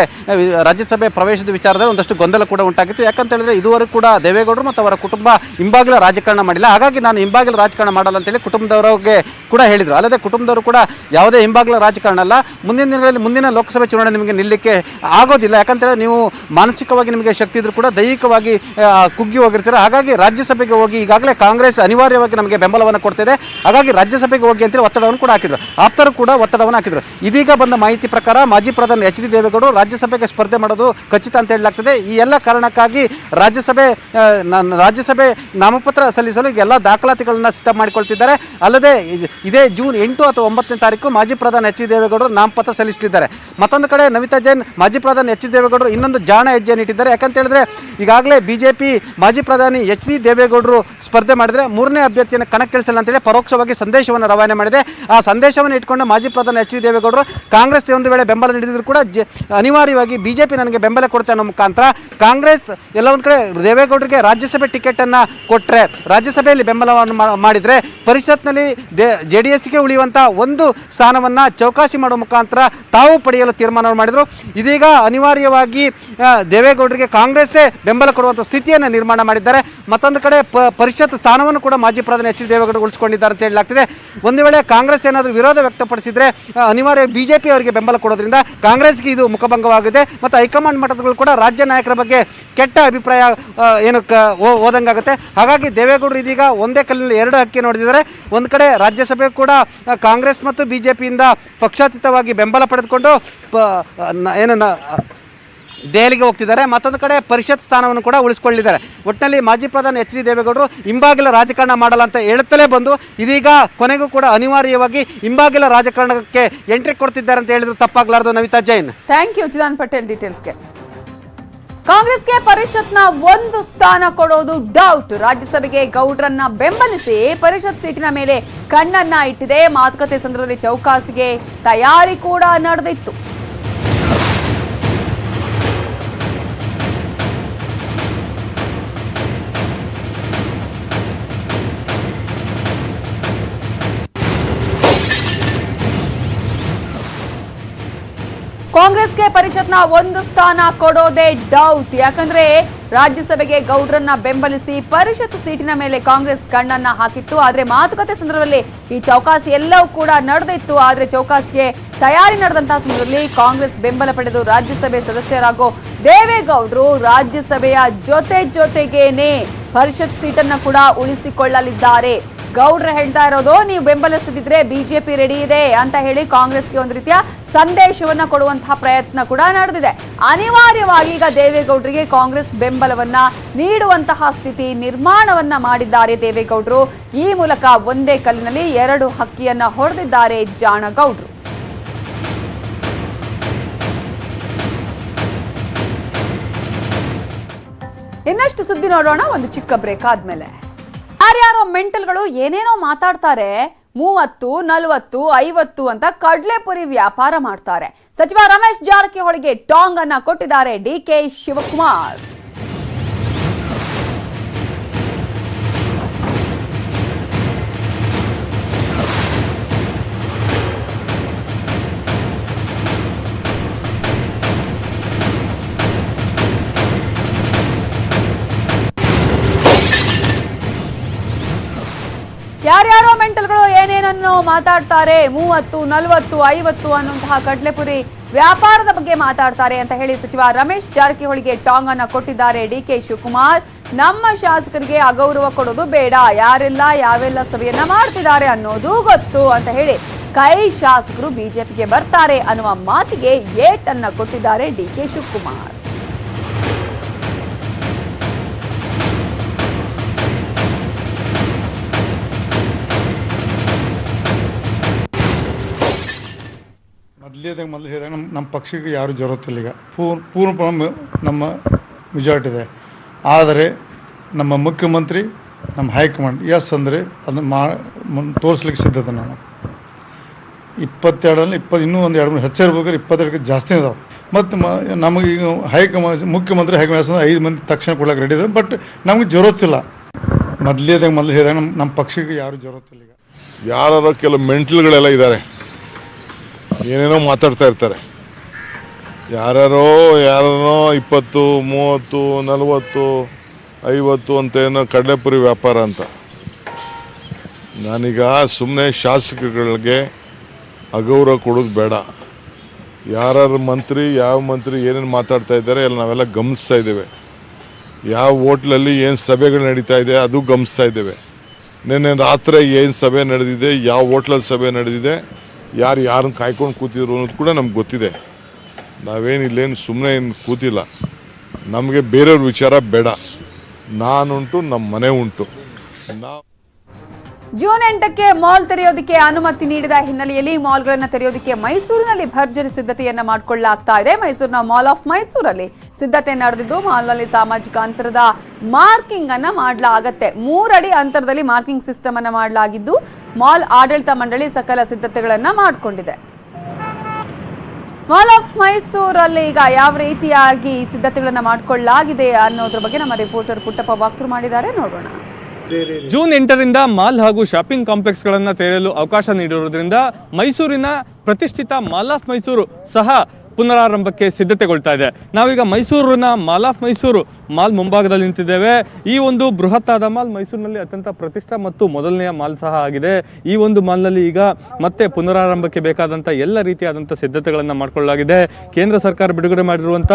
ರಾಜ್ಯಸಭೆ ಪ್ರವೇಶದ ವಿಚಾರದಲ್ಲಿ ಒಂದಷ್ಟು ಗೊಂದಲ ಕೂಡ ಉಂಟಾಗಿತ್ತು. ಯಾಕಂತ ಹೇಳಿದ್ರೆ ಇದುವರೆಗೂ ಕೂಡ ದೇವೇಗೌಡರು ಮತ್ತು ಅವರ ಕುಟುಂಬ ಹಿಂಬಾಗಿಲ ರಾಜಕಾರಣ ಮಾಡಿಲ್ಲ. ಹಾಗಾಗಿ ನಾನು ಹಿಂಬಾಗಿಲು ರಾಜಕಾರಣ ಮಾಡಲ್ಲ ಅಂತೇಳಿ ಕುಟುಂಬದವರಿಗೆ ಕೂಡ ಹೇಳಿದರು. ಅಲ್ಲದೆ ಕುಟುಂಬದವರು ಕೂಡ ಯಾವುದೇ ಹಿಂಬಾಗಿಲ ರಾಜಕಾರಣ ಅಲ್ಲ. ಮುಂದಿನ ದಿನಗಳಲ್ಲಿ ಮುಂದಿನ ಲೋಕಸಭೆ ಚುನಾವಣೆ ನಿಮಗೆ ನಿಲ್ಲಕ್ಕೆ ಆಗೋದಿಲ್ಲ. ಯಾಕಂತೇಳಿ ನೀವು ಮಾನಸಿಕವಾಗಿ ನಿಮಗೆ ಶಕ್ತಿ ಇದ್ರೂ ಕೂಡ ದೈಹಿಕವಾಗಿ ಕುಗ್ಗಿ ಹೋಗಿರ್ತೀರ. ಹಾಗಾಗಿ ರಾಜ್ಯಸಭೆಗೆ ಹೋಗಿ ಈಗಾಗಲೇ ಕಾಂಗ್ರೆಸ್ ಅನಿವಾರ್ಯವಾಗಿ ನಮಗೆ ಬೆಂಬಲವನ್ನು ಕೊಡ್ತಿದೆ. ಹಾಗಾಗಿ ರಾಜ್ಯಸಭೆಗೆ ಹೋಗಿ ಅಂತೇಳಿ ಒತ್ತಡವನ್ನು ಕೂಡ ಹಾಕಿದ್ರು. ಆಪ್ತರು ಕೂಡ ಒತ್ತಡವನ್ನು ಹಾಕಿದ್ರು. ಇದೀಗ ಬಂದ ಮಾಹಿತಿ ಪ್ರಕಾರ ಮಾಜಿ ಪ್ರಧಾನಿ ಎಚ್ ಡಿ ದೇವೇಗೌಡರು ರಾಜ್ಯಸಭೆಗೆ ಸ್ಪರ್ಧೆ ಮಾಡೋದು ಖಚಿತ ಅಂತ ಹೇಳಲಾಗ್ತದೆ. ಈ ಎಲ್ಲ ಕಾರಣಕ್ಕಾಗಿ ರಾಜ್ಯಸಭೆ ರಾಜ್ಯಸಭೆ ನಾಮಪತ್ರ ಸಲ್ಲಿಸಲು ಎಲ್ಲ ದಾಖಲಾತಿಗಳನ್ನು ಸಿದ್ಧ ಮಾಡಿಕೊಳ್ತಿದ್ದಾರೆ. ಅಲ್ಲದೆ ಇದ್- ಜೂನ್ ಎಂಟು ಅಥವಾ ಒಂಬತ್ತನೇ ತಾರೀಕು ಮಾಜಿ ಪ್ರಧಾನಿ ಎಚ್ ಡಿ ದೇವೇಗೌಡರು ನಾಮಪತ್ರ ಸಲ್ಲಿಸಲಿದ್ದಾರೆ ಮತ್ತೊಂದು ಕಡೆ ನವಿತಾ ಜೈನ್ ಮಾಜಿ ಪ್ರಧಾನಿ ಎಚ್ ಡಿ ದೇವೇಗೌಡರು ಇನ್ನೊಂದು ಜಾಣ ಹೆಜ್ಜೆಯನ್ನು ಇಟ್ಟಿದ್ದಾರೆ. ಯಾಕಂತ ಹೇಳಿದ್ರೆ ಈಗಾಗಲೇ ಬಿಜೆಪಿ ಮಾಜಿ ಪ್ರಧಾನಿ ಎಚ್ ಡಿ ದೇವೇಗೌಡರು ಸ್ಪರ್ಧೆ ಮಾಡಿದ್ರೆ ಮೂರನೇ ಅಭ್ಯರ್ಥಿಯನ್ನು ಕಣಕ್ಕಿಳಿಸಲ್ಲ ಅಂತೇಳಿ ಪರೋಕ್ಷವಾಗಿ ಸಂದೇಶವನ್ನು ರವಾನೆ ಮಾಡಿದೆ. ಆ ಸಂದೇಶವನ್ನು ಇಟ್ಕೊಂಡು ಮಾಜಿ ಪ್ರಧಾನಿ ಎಚ್ ಡಿ ದೇವೇಗೌಡರು ಕಾಂಗ್ರೆಸ್ ಒಂದು ವೇಳೆ ಬೆಂಬಲ ನೀಡಿದ್ರು ಕೂಡ ಅನಿವಾರ್ಯವಾಗಿ ಬಿಜೆಪಿ ನನಗೆ ಬೆಂಬಲ ಕೊಡುತ್ತೆ ಅನ್ನೋ ಮುಖಾಂತರ ಕಾಂಗ್ರೆಸ್ ಎಲ್ಲ ಒಂದು ಕಡೆ ದೇವೇಗೌಡರಿಗೆ ರಾಜ್ಯಸಭೆ ಟಿಕೆಟ್ ಅನ್ನ ಕೊಟ್ಟರೆ ರಾಜ್ಯಸಭೆಯಲ್ಲಿ ಬೆಂಬಲವನ್ನು ಮಾಡಿದರೆ ಪರಿಷತ್ನಲ್ಲಿ ಜೆ ಡಿ ಎಸ್ಗೆ ಉಳಿಯುವಂಥ ಒಂದು ಸ್ಥಾನವನ್ನು ಚೌಕಾಸಿ ಮಾಡುವ ಮುಖಾಂತರ ತಾವು ಪಡೆಯಲು ತೀರ್ಮಾನವನ್ನು ಮಾಡಿದರು. ಇದೀಗ ಅನಿವಾರ್ಯವಾಗಿ ದೇವೇಗೌಡರಿಗೆ ಕಾಂಗ್ರೆಸ್ಸೇ ಬೆಂಬಲ ಕೊಡುವಂಥ ಸ್ಥಿತಿಯನ್ನು ನಿರ್ಮಾಣ ಮಾಡಿದ್ದಾರೆ. ಮತ್ತೊಂದು ಕಡೆ ಪ- ಪರಿಷತ್ ಸ್ಥಾನವನ್ನು ಕೂಡ ಮಾಜಿ ಪ್ರಧಾನಿ ಎಚ್ ಡಿ ದೇವೇಗೌಡ ಉಳಿಸಿಕೊಂಡಿದ್ದಾರೆ ಅಂತ ಹೇಳಲಾಗ್ತಿದೆ. ಒಂದು ವೇಳೆ ಕಾಂಗ್ರೆಸ್ ಏನಾದರೂ ವಿರೋಧ ವ್ಯಕ್ತಪಡಿಸಿದ್ರೆ ಜೆ ಬಿಜೆಪಿ ಅವರಿಗೆ ಬೆಂಬಲ ಕೊಡೋದ್ರಿಂದ ಕಾಂಗ್ರೆಸ್ಗೆ ಇದು ಮುಖಭಂಗವಾಗಿದೆ. ಮತ್ತು ಹೈಕಮಾಂಡ್ ಮಟ್ಟದಗಳು ಕೂಡ ರಾಜ್ಯ ನಾಯಕರ ಬಗ್ಗೆ ಕೆಟ್ಟ ಅಭಿಪ್ರಾಯ ಏನು ಓದಂಗಾಗುತ್ತೆ. ಹಾಗಾಗಿ ದೇವೇಗೌಡರು ಇದೀಗ ಒಂದೇ ಕಲ್ಲಿನಲ್ಲಿ ಎರಡು ಹಕ್ಕಿ ನೋಡಿದರೆ ಒಂದು ಕಡೆ ರಾಜ್ಯಸಭೆ ಕೂಡ ಕಾಂಗ್ರೆಸ್ ಮತ್ತು ಬಿ ಜೆ ಪಿಯಿಂದ ಪಕ್ಷಾತೀತವಾಗಿ ಬೆಂಬಲ ಪಡೆದುಕೊಂಡು ಏನು ದೆಹಲಿಗೆ ಹೋಗ್ತಿದ್ದಾರೆ. ಮತ್ತೊಂದು ಕಡೆ ಪರಿಷತ್ ಸ್ಥಾನವನ್ನು ಕೂಡ ಉಳಿಸಿಕೊಳ್ಳಿದ್ದಾರೆ ಒಟ್ಟಿನಲ್ಲಿ ಮಾಜಿ ಪ್ರಧಾನಿ ಎಚ್ ಡಿ ದೇವೇಗೌಡರು ಹಿಂಬಾಗಿಲ ರಾಜಕಾರಣ ಮಾಡಲ್ಲ ಅಂತ ಹೇಳುತ್ತಲೇ ಬಂದು, ಇದೀಗ ಕೊನೆಗೂ ಕೂಡ ಅನಿವಾರ್ಯವಾಗಿ ಹಿಂಬಾಗಿಲ ರಾಜಕಾರಣಕ್ಕೆ ಎಂಟ್ರಿ ಕೊಡ್ತಿದ್ದಾರೆ ಅಂತ ಹೇಳಿದ್ರು. ತಪ್ಪಾಗಲಾರದು ನವಿತಾ ಜೈನ್. ಥ್ಯಾಂಕ್ ಯು ಚಿದಾನ್ ಪಟೇಲ್ ಡೀಟೇಲ್ಸ್ಗೆ ಕಾಂಗ್ರೆಸ್ಗೆ ಪರಿಷತ್ನ ಒಂದು ಸ್ಥಾನ ಕೊಡೋದು ಡೌಟ್ ರಾಜ್ಯಸಭೆಗೆ ಗೌಡ್ರನ್ನ ಬೆಂಬಲಿಸಿ ಪರಿಷತ್ ಸೀಟಿನ ಮೇಲೆ ಕಣ್ಣನ್ನ ಇಟ್ಟಿದೆ. ಮಾತುಕತೆ ಸಂದರ್ಭದಲ್ಲಿ ಚೌಕಾಸಿಗೆ ತಯಾರಿ ಕೂಡ ನಡೆದಿತ್ತು. ಕಾಂಗ್ರೆಸ್ಗೆ ಪರಿಷತ್ನ ಒಂದು ಸ್ಥಾನ ಕೊಡೋದೇ ಡೌಟ್ ಯಾಕಂದ್ರೆ ರಾಜ್ಯಸಭೆಗೆ ಗೌಡ್ರನ್ನ ಬೆಂಬಲಿಸಿ ಪರಿಷತ್ ಸೀಟಿನ ಮೇಲೆ ಕಾಂಗ್ರೆಸ್ ಕಣ್ಣನ್ನ ಹಾಕಿತ್ತು. ಆದ್ರೆ ಮಾತುಕತೆ ಸಂದರ್ಭದಲ್ಲಿ ಈ ಚೌಕಾಸಿ ಎಲ್ಲವೂ ಕೂಡ ನಡೆದಿತ್ತು. ಆದ್ರೆ ಚೌಕಾಸಿಗೆ ತಯಾರಿ ನಡೆದಂತಹ ಸಂದರ್ಭದಲ್ಲಿ ಕಾಂಗ್ರೆಸ್ ಬೆಂಬಲ ಪಡೆದು ರಾಜ್ಯಸಭೆ ಸದಸ್ಯರಾಗೋ ದೇವೇಗೌಡರು ರಾಜ್ಯಸಭೆಯ ಜೊತೆ ಜೊತೆಗೇನೆ ಪರಿಷತ್ ಸೀಟನ್ನ ಕೂಡ ಉಳಿಸಿಕೊಳ್ಳಲಿದ್ದಾರೆ. ಗೌಡ್ರ ಹೇಳ್ತಾ ಇರೋದು, ನೀವು ಬೆಂಬಲಿಸದಿದ್ರೆ ಬಿಜೆಪಿ ರೆಡಿ ಇದೆ ಅಂತ ಹೇಳಿ ಕಾಂಗ್ರೆಸ್ಗೆ ಒಂದು ರೀತಿಯ ಸಂದೇಶವನ್ನ ಕೊಡುವಂತಹ ಪ್ರಯತ್ನ ಕೂಡ ನಡೆದಿದೆ. ಅನಿವಾರ್ಯವಾಗಿ ಈಗ ದೇವೇಗೌಡರಿಗೆ ಕಾಂಗ್ರೆಸ್ ಬೆಂಬಲವನ್ನ ನೀಡುವಂತಹ ಸ್ಥಿತಿ ನಿರ್ಮಾಣವನ್ನ ಮಾಡಿದ್ದಾರೆ ದೇವೇಗೌಡರು. ಈ ಮೂಲಕ ಒಂದೇ ಕಲ್ಲಿನಲ್ಲಿ ಎರಡು ಹಕ್ಕಿಯನ್ನ ಹೊಡೆದಿದ್ದಾರೆ ಜಾಣಗೌಡ್ರು. ಇನ್ನಷ್ಟು ಸುದ್ದಿ ನೋಡೋಣ, ಒಂದು ಚಿಕ್ಕ ಬ್ರೇಕ್ ಆದ್ಮೇಲೆ. ಯಾರ್ಯಾರೋ ಮೆಂಟಲ್ಗಳು ಏನೇನೋ ಮಾತಾಡ್ತಾರೆ ಮೂವತ್ತು, ನಲವತ್ತು, ಐವತ್ತು ಅಂತ ಕಡ್ಲೆಪುರಿ ವ್ಯಾಪಾರ ಮಾಡ್ತಾರೆ. ಸಚಿವ ರಮೇಶ್ ಜಾರಕಿಹೊಳಿಗೆ ಟಾಂಗ್ ಅನ್ನ ಕೊಟ್ಟಿದ್ದಾರೆ ಡಿ ಕೆ ಶಿವಕುಮಾರ್. ಯಾರ್ಯಾರೋ ಮೆಂಟಲ್ಗಳು ಏನೇನನ್ನು ಮಾತಾಡ್ತಾರೆ? ಮೂವತ್ತು, ನಲವತ್ತು, ಐವತ್ತು ಅನ್ನುವಂತಹ ಕಡ್ಲೆಪುರಿ ವ್ಯಾಪಾರದ ಬಗ್ಗೆ ಮಾತಾಡ್ತಾರೆ ಅಂತ ಹೇಳಿ ಸಚಿವ ರಮೇಶ್ ಜಾರಕಿಹೊಳಿಗೆ ಟಾಂಗ್ ಅನ್ನ ಕೊಟ್ಟಿದ್ದಾರೆ ಡಿ ಕೆ ಶಿವಕುಮಾರ್. ನಮ್ಮ ಶಾಸಕರಿಗೆ ಅಗೌರವ ಕೊಡೋದು ಬೇಡ. ಯಾರೆಲ್ಲ, ಯಾವೆಲ್ಲ ಸಭೆಯನ್ನ ಮಾಡ್ತಿದ್ದಾರೆ ಅನ್ನೋದು ಗೊತ್ತು ಅಂತ ಹೇಳಿ ಕೈ ಶಾಸಕರು ಬಿಜೆಪಿಗೆ ಬರ್ತಾರೆ ಅನ್ನುವ ಮಾತಿಗೆ ಏಟನ್ನ ಕೊಟ್ಟಿದ್ದಾರೆ ಡಿ ಕೆ ಶಿವಕುಮಾರ್. ಮೊದಲೇದಾಗ ಮೊದಲು ಹೇಳಿದಾಗ ನಮ್ಮ ನಮ್ಮ ಪಕ್ಷಕ್ಕೆ ಯಾರು ಜರುತ್ತಿಲ್ಲ ಈಗ ಪೂರ್ಣ ಪೂರ್ಣ ನಮ್ಮ ಮೆಜಾರಿಟಿ ಇದೆ. ಆದರೆ ನಮ್ಮ ಮುಖ್ಯಮಂತ್ರಿ, ನಮ್ಮ ಹೈಕಮಾಂಡ್, ಎಸ್ ಅಂದರೆ ಅದನ್ನು ಮಾ ತೋರಿಸ್ಲಿಕ್ಕೆ ಸಿದ್ಧತೆ ನಾನು ಇಪ್ಪತ್ತೆರಡಲ್ಲಿ ಇಪ್ಪತ್ತು, ಇನ್ನೂ ಒಂದು ಎರಡು ಮೂರು ಹೆಚ್ಚಿರ್ಬೇಕಾದ್ರೆ ಇಪ್ಪತ್ತೆರಡಕ್ಕೆ ಜಾಸ್ತಿ ಇದಾವೆ. ಮತ್ತು ನಮಗೆ ಈಗ ಹೈಕಮಾಂಡ್, ಮುಖ್ಯಮಂತ್ರಿ ಹೈಕಮಾಂಡ್ ಐದು ಮಂದಿ ತಕ್ಷಣ ಕೊಡಕ್ಕೆ ರೆಡಿ ಇದೆ ಬಟ್ ನಮಗೆ ಜರುತ್ತಿಲ್ಲ ಮೊದಲೇದಾಗ ಮೊದಲು ಹೇಳಿದಾಗ ನಮ್ಮ ನಮ್ಮ ಪಕ್ಷಕ್ಕೆ ಯಾರು ಜರುತ್ತಿಲ್ಲ ಈಗ. ಯಾರೋ ಕೆಲವು ಮೆಂಟ್ಲ್ಗಳೆಲ್ಲ ಇದ್ದಾರೆ. ಏನೇನೋ ಮಾತಾಡ್ತಾ ಇರ್ತಾರೆ. ಯಾರ್ಯಾರೋ ಯಾರನೋ ಇಪ್ಪತ್ತು, ಮೂವತ್ತು, ನಲವತ್ತು, ಐವತ್ತು ಅಂತ ಏನೋ ಕಡಲೆಪುರಿ ವ್ಯಾಪಾರ ಅಂತ. ನಾನೀಗ ಸುಮ್ಮನೆ ಶಾಸಕಗಳಿಗೆ ಅಗೌರವ ಕೊಡೋದು ಬೇಡ. ಯಾರ್ಯಾರ ಮಂತ್ರಿ, ಯಾವ ಮಂತ್ರಿ ಏನೇನು ಮಾತಾಡ್ತಾ ಇದ್ದಾರೆ, ಎಲ್ಲ ನಾವೆಲ್ಲ ಗಮನಿಸ್ತಾ ಇದ್ದೇವೆ. ಯಾವ ಹೋಟ್ಲಲ್ಲಿ ಏನು ಸಭೆಗಳು ನಡೀತಾ ಇದೆ, ಅದು ಗಮನಿಸ್ತಾ ಇದ್ದೇವೆ. ನಿನ್ನೆ ರಾತ್ರಿ ಏನು ಸಭೆ ನಡೆದಿದೆ, ಯಾವ ಹೋಟ್ಲಲ್ಲಿ ಸಭೆ ನಡೆದಿದೆ ಯಾರು ಯಾರನ್ನ ಕಾಯ್ಕೊಂಡು ಕೂತಿದ್ರು ಅನ್ನೋದು ಕೂಡ ನಮ್ಗೆ ಗೊತ್ತಿದೆ. ನಾವೇನು ಇಲ್ಲೇನು ಸುಮ್ಮನೆ ಏನು ಕೂತಿಲ್ಲ. ನಮಗೆ ಬೇರೆಯವ್ರ ವಿಚಾರ ಬೇಡ. ನಾನುಂಟು ನಮ್ಮ ಮನೆ ಉಂಟು. ನಾವು ಜೂನ್ ಎಂಟಕ್ಕೆ ಮಾಲ್ ತೆರೆಯೋದಕ್ಕೆ ಅನುಮತಿ ನೀಡಿದ ಹಿನ್ನೆಲೆಯಲ್ಲಿ ಮಾಲ್ಗಳನ್ನು ತೆರೆಯೋದಕ್ಕೆ ಮೈಸೂರಿನಲ್ಲಿ ಭರ್ಜರಿ ಸಿದ್ಧತೆಯನ್ನ ಮಾಡಿಕೊಳ್ಳಲಾಗ್ತಾ ಇದೆ. ಮೈಸೂರಿನ ಮಾಲ್ ಆಫ್ ಮೈಸೂರಲ್ಲಿ ಸಿದ್ಧತೆ ನಡೆದಿದ್ದು, ಮಾಲ್ನಲ್ಲಿ ಸಾಮಾಜಿಕ ಅಂತರದ ಮಾರ್ಕಿಂಗ್ ಅನ್ನ ಮಾಡಲಾಗತ್ತೆ. ಮೂರಡಿ ಅಂತರದಲ್ಲಿ ಮಾರ್ಕಿಂಗ್ ಸಿಸ್ಟಮ್ ಅನ್ನ ಮಾಡಲಾಗಿದ್ದು, ಮಾಲ್ ಆಡಳಿತ ಮಂಡಳಿ ಸಕಲ ಸಿದ್ಧತೆಗಳನ್ನ ಮಾಡಿಕೊಂಡಿದೆ. ಮಾಲ್ ಆಫ್ ಮೈಸೂರಲ್ಲಿ ಈಗ ಯಾವ ರೀತಿಯಾಗಿ ಸಿದ್ಧತೆಗಳನ್ನ ಮಾಡಿಕೊಳ್ಳಲಾಗಿದೆ ಅನ್ನೋದ್ರ ಬಗ್ಗೆ ನಮ್ಮ ರಿಪೋರ್ಟರ್ ಪುಟ್ಟಪ್ಪ ವಾಕ್ತರು ಮಾಡಿದ್ದಾರೆ. ನೋಡೋಣ. ಜೂನ್ ಎಂಟರಿಂದ ಮಾಲ್ ಹಾಗೂ ಶಾಪಿಂಗ್ ಕಾಂಪ್ಲೆಕ್ಸ್ಗಳನ್ನು ತೆರೆಯಲು ಅವಕಾಶ ನೀಡಿರುವುದರಿಂದ ಮೈಸೂರಿನ ಪ್ರತಿಷ್ಠಿತ ಮಾಲ್ ಆಫ್ ಮೈಸೂರು ಸಹ ಪುನರಾರಂಭಕ್ಕೆ ಸಿದ್ಧತೆಗೊಳ್ತಾ ಇದೆ. ನಾವೀಗ ಮೈಸೂರಿನ ಮಾಲ್ ಆಫ್ ಮೈಸೂರು, ಮಾಲ್ ಮುಂಭಾಗದಲ್ಲಿ ನಿಂತಿದ್ದೇವೆ. ಈ ಒಂದು ಬೃಹತ್ತಾದ ಮಾಲ್ ಮೈಸೂರಿನಲ್ಲಿ ಅತ್ಯಂತ ಪ್ರತಿಷ್ಠಾ ಮತ್ತು ಮೊದಲನೆಯ ಮಾಲ್ ಸಹ ಆಗಿದೆ. ಈ ಒಂದು ಮಾಲ್ನಲ್ಲಿ ಈಗ ಮತ್ತೆ ಪುನರಾರಂಭಕ್ಕೆ ಬೇಕಾದಂಥ ಎಲ್ಲ ರೀತಿಯಾದಂಥ ಸಿದ್ಧತೆಗಳನ್ನು ಮಾಡಿಕೊಳ್ಳಲಾಗಿದೆ. ಕೇಂದ್ರ ಸರ್ಕಾರ ಬಿಡುಗಡೆ ಮಾಡಿರುವಂಥ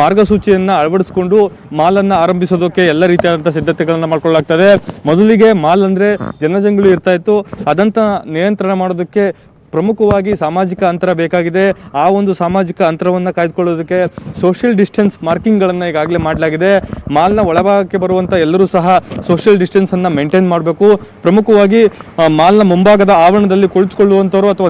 ಮಾರ್ಗಸೂಚಿಯನ್ನು ಅಳವಡಿಸಿಕೊಂಡು ಮಾಲನ್ನು ಆರಂಭಿಸೋದಕ್ಕೆ ಎಲ್ಲ ರೀತಿಯಾದಂಥ ಸಿದ್ಧತೆಗಳನ್ನು ಮಾಡಿಕೊಳ್ಳಲಾಗ್ತದೆ. ಮೊದಲಿಗೆ ಮಾಲ್ ಅಂದರೆ ಜನಜಂಗುಳಿ ಇರ್ತಾ ಇತ್ತು. ಅದಂತ ನಿಯಂತ್ರಣ ಮಾಡೋದಕ್ಕೆ ಪ್ರಮುಖವಾಗಿ ಸಾಮಾಜಿಕ ಅಂತರ ಬೇಕಾಗಿದೆ. ಆ ಒಂದು ಸಾಮಾಜಿಕ ಅಂತರವನ್ನು ಕಾಯ್ದುಕೊಳ್ಳೋದಕ್ಕೆ ಸೋಷಿಯಲ್ ಡಿಸ್ಟೆನ್ಸ್ ಮಾರ್ಕಿಂಗ್ಗಳನ್ನು ಈಗಾಗಲೇ ಮಾಡಲಾಗಿದೆ. ಮಾಲ್ನ ಒಳಭಾಗಕ್ಕೆ ಬರುವಂಥ ಎಲ್ಲರೂ ಸಹ ಸೋಷಿಯಲ್ ಡಿಸ್ಟೆನ್ಸನ್ನು ಮೇಂಟೈನ್ ಮಾಡಬೇಕು. ಪ್ರಮುಖವಾಗಿ ಮಾಲ್ನ ಮುಂಭಾಗದ ಆವರಣದಲ್ಲಿ ಕುಳಿತುಕೊಳ್ಳುವಂಥವ್ರು ಅಥವಾ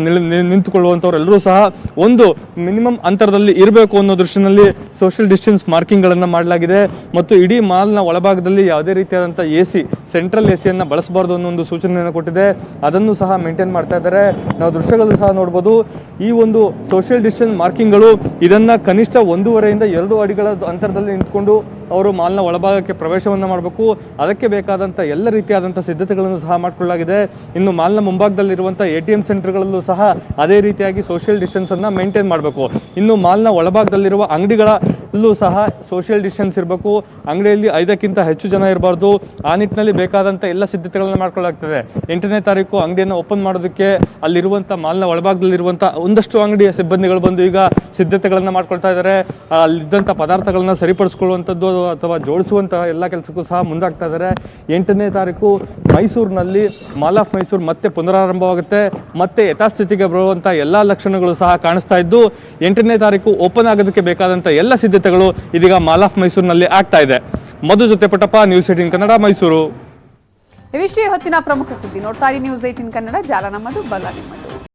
ನಿಂತುಕೊಳ್ಳುವಂಥವ್ರು ಎಲ್ಲರೂ ಸಹ ಒಂದು ಮಿನಿಮಮ್ ಅಂತರದಲ್ಲಿ ಇರಬೇಕು ಅನ್ನೋ ದೃಷ್ಟಿನಲ್ಲಿ ಸೋಷಿಯಲ್ ಡಿಸ್ಟೆನ್ಸ್ ಮಾರ್ಕಿಂಗ್ಗಳನ್ನು ಮಾಡಲಾಗಿದೆ. ಮತ್ತು ಇಡೀ ಮಾಲ್ನ ಒಳಭಾಗದಲ್ಲಿ ಯಾವುದೇ ರೀತಿಯಾದಂಥ ಎ ಸಿ ಸೆಂಟ್ರಲ್ ಎ ಸಿಯನ್ನು ಬಳಸಬಾರ್ದು ಅನ್ನೋ ಒಂದು ಸೂಚನೆಯನ್ನು ಕೊಟ್ಟಿದೆ. ಅದನ್ನು ಸಹ ಮೇಂಟೈನ್ ಮಾಡ್ತಾ ಇದ್ದಾರೆ. ನಾವು ದೃಶ್ಯಗಳು ಸಹ ನೋಡ್ಬೋದು. ಈ ಒಂದು ಸೋಷಿಯಲ್ ಡಿಸ್ಟೆನ್ಸ್ ಮಾರ್ಕಿಂಗ್ಗಳು ಇದನ್ನ ಕನಿಷ್ಠ ಒಂದೂವರೆಯಿಂದ ಎರಡು ಅಡಿಗಳ ಅಂತರದಲ್ಲಿ ನಿಂತ್ಕೊಂಡು ಅವರು ಮಾಲ್ನ ಒಳಭಾಗಕ್ಕೆ ಪ್ರವೇಶವನ್ನು ಮಾಡಬೇಕು. ಅದಕ್ಕೆ ಬೇಕಾದಂಥ ಎಲ್ಲ ರೀತಿಯಾದಂಥ ಸಿದ್ಧತೆಗಳನ್ನು ಸಹ ಮಾಡಿಕೊಳ್ಳಲಾಗಿದೆ. ಇನ್ನು ಮಾಲ್ನ ಮುಂಭಾಗದಲ್ಲಿರುವಂಥ ಎ ಟಿ ಎಂ ಸೆಂಟರ್ಗಳಲ್ಲೂ ಸಹ ಅದೇ ರೀತಿಯಾಗಿ ಸೋಷಿಯಲ್ ಡಿಸ್ಟೆನ್ಸನ್ನು ಮೇಂಟೈನ್ ಮಾಡಬೇಕು. ಇನ್ನು ಮಾಲ್ನ ಒಳಭಾಗದಲ್ಲಿರುವ ಅಂಗಡಿಗಳಲ್ಲೂ ಸಹ ಸೋಷಿಯಲ್ ಡಿಸ್ಟೆನ್ಸ್ ಇರಬೇಕು. ಅಂಗಡಿಯಲ್ಲಿ ಐದಕ್ಕಿಂತ ಹೆಚ್ಚು ಜನ ಇರಬಾರ್ದು. ಆ ನಿಟ್ಟಿನಲ್ಲಿ ಬೇಕಾದಂಥ ಎಲ್ಲ ಸಿದ್ಧತೆಗಳನ್ನು ಮಾಡ್ಕೊಳ್ಳಾಗ್ತದೆ ಎಂಟನೇ ತಾರೀಕು ಅಂಗಡಿಯನ್ನು ಓಪನ್ ಮಾಡೋದಕ್ಕೆ ಅಲ್ಲಿರುವಂಥ ಮಾಲ್ನ ಒಳಭಾಗದಲ್ಲಿರುವಂಥ ಒಂದಷ್ಟು ಅಂಗಡಿಯ ಸಿಬ್ಬಂದಿಗಳು ಬಂದು ಈಗ ಸಿದ್ಧತೆಗಳನ್ನು ಮಾಡ್ಕೊಳ್ತಾ ಇದ್ದಾರೆ ಅಲ್ಲಿದ್ದಂಥ ಪದಾರ್ಥಗಳನ್ನು ಸರಿಪಡಿಸ್ಕೊಳ್ಳುವಂಥದ್ದು ಅಥವಾ ಜೋಡಿಸುವಂತಹ ಎಲ್ಲ ಕೆಲಸಕ್ಕೂ ಸಹ ಮುಂದಾಗ್ತಾ ಇದ್ದಾರೆ ಎಂಟನೇ ತಾರೀಕು ಮೈಸೂರಿನಲ್ಲಿ ಮಾಲ್ ಆಫ್ ಮೈಸೂರು ಮತ್ತೆ ಪುನರಾರಂಭವಾಗುತ್ತೆ. ಮತ್ತೆ ಯಥಾಸ್ಥಿತಿಗೆ ಬರುವಂಥ ಎಲ್ಲ ಲಕ್ಷಣಗಳು ಸಹ ಕಾಣಿಸ್ತಾ ಇದ್ದು, ಎಂಟನೇ ತಾರೀಕು ಓಪನ್ ಆಗೋದಕ್ಕೆ ಬೇಕಾದಂಥ ಎಲ್ಲ ಸಿದ್ಧತೆಗಳು ಇದೀಗ ಮಾಲ್ ಆಫ್ ಮೈಸೂರಿನಲ್ಲಿ ಆಗ್ತಾ ಇದೆ. ಮಧು ಜೊತೆ new news eighteen Kannada, Mysuru. ಇವಿಷ್ಟೇ ಹೊತ್ತಿನ ಪ್ರಮುಖ ಸುದ್ದಿ. ನೋಡ್ತಾ ಇರಿ ನ್ಯೂಸ್ ಏಟಿನ್ ಕನ್ನಡ. ಜಾಲ ನಮ್ಮದು ಬಲ ನಿಮ್ಮದು.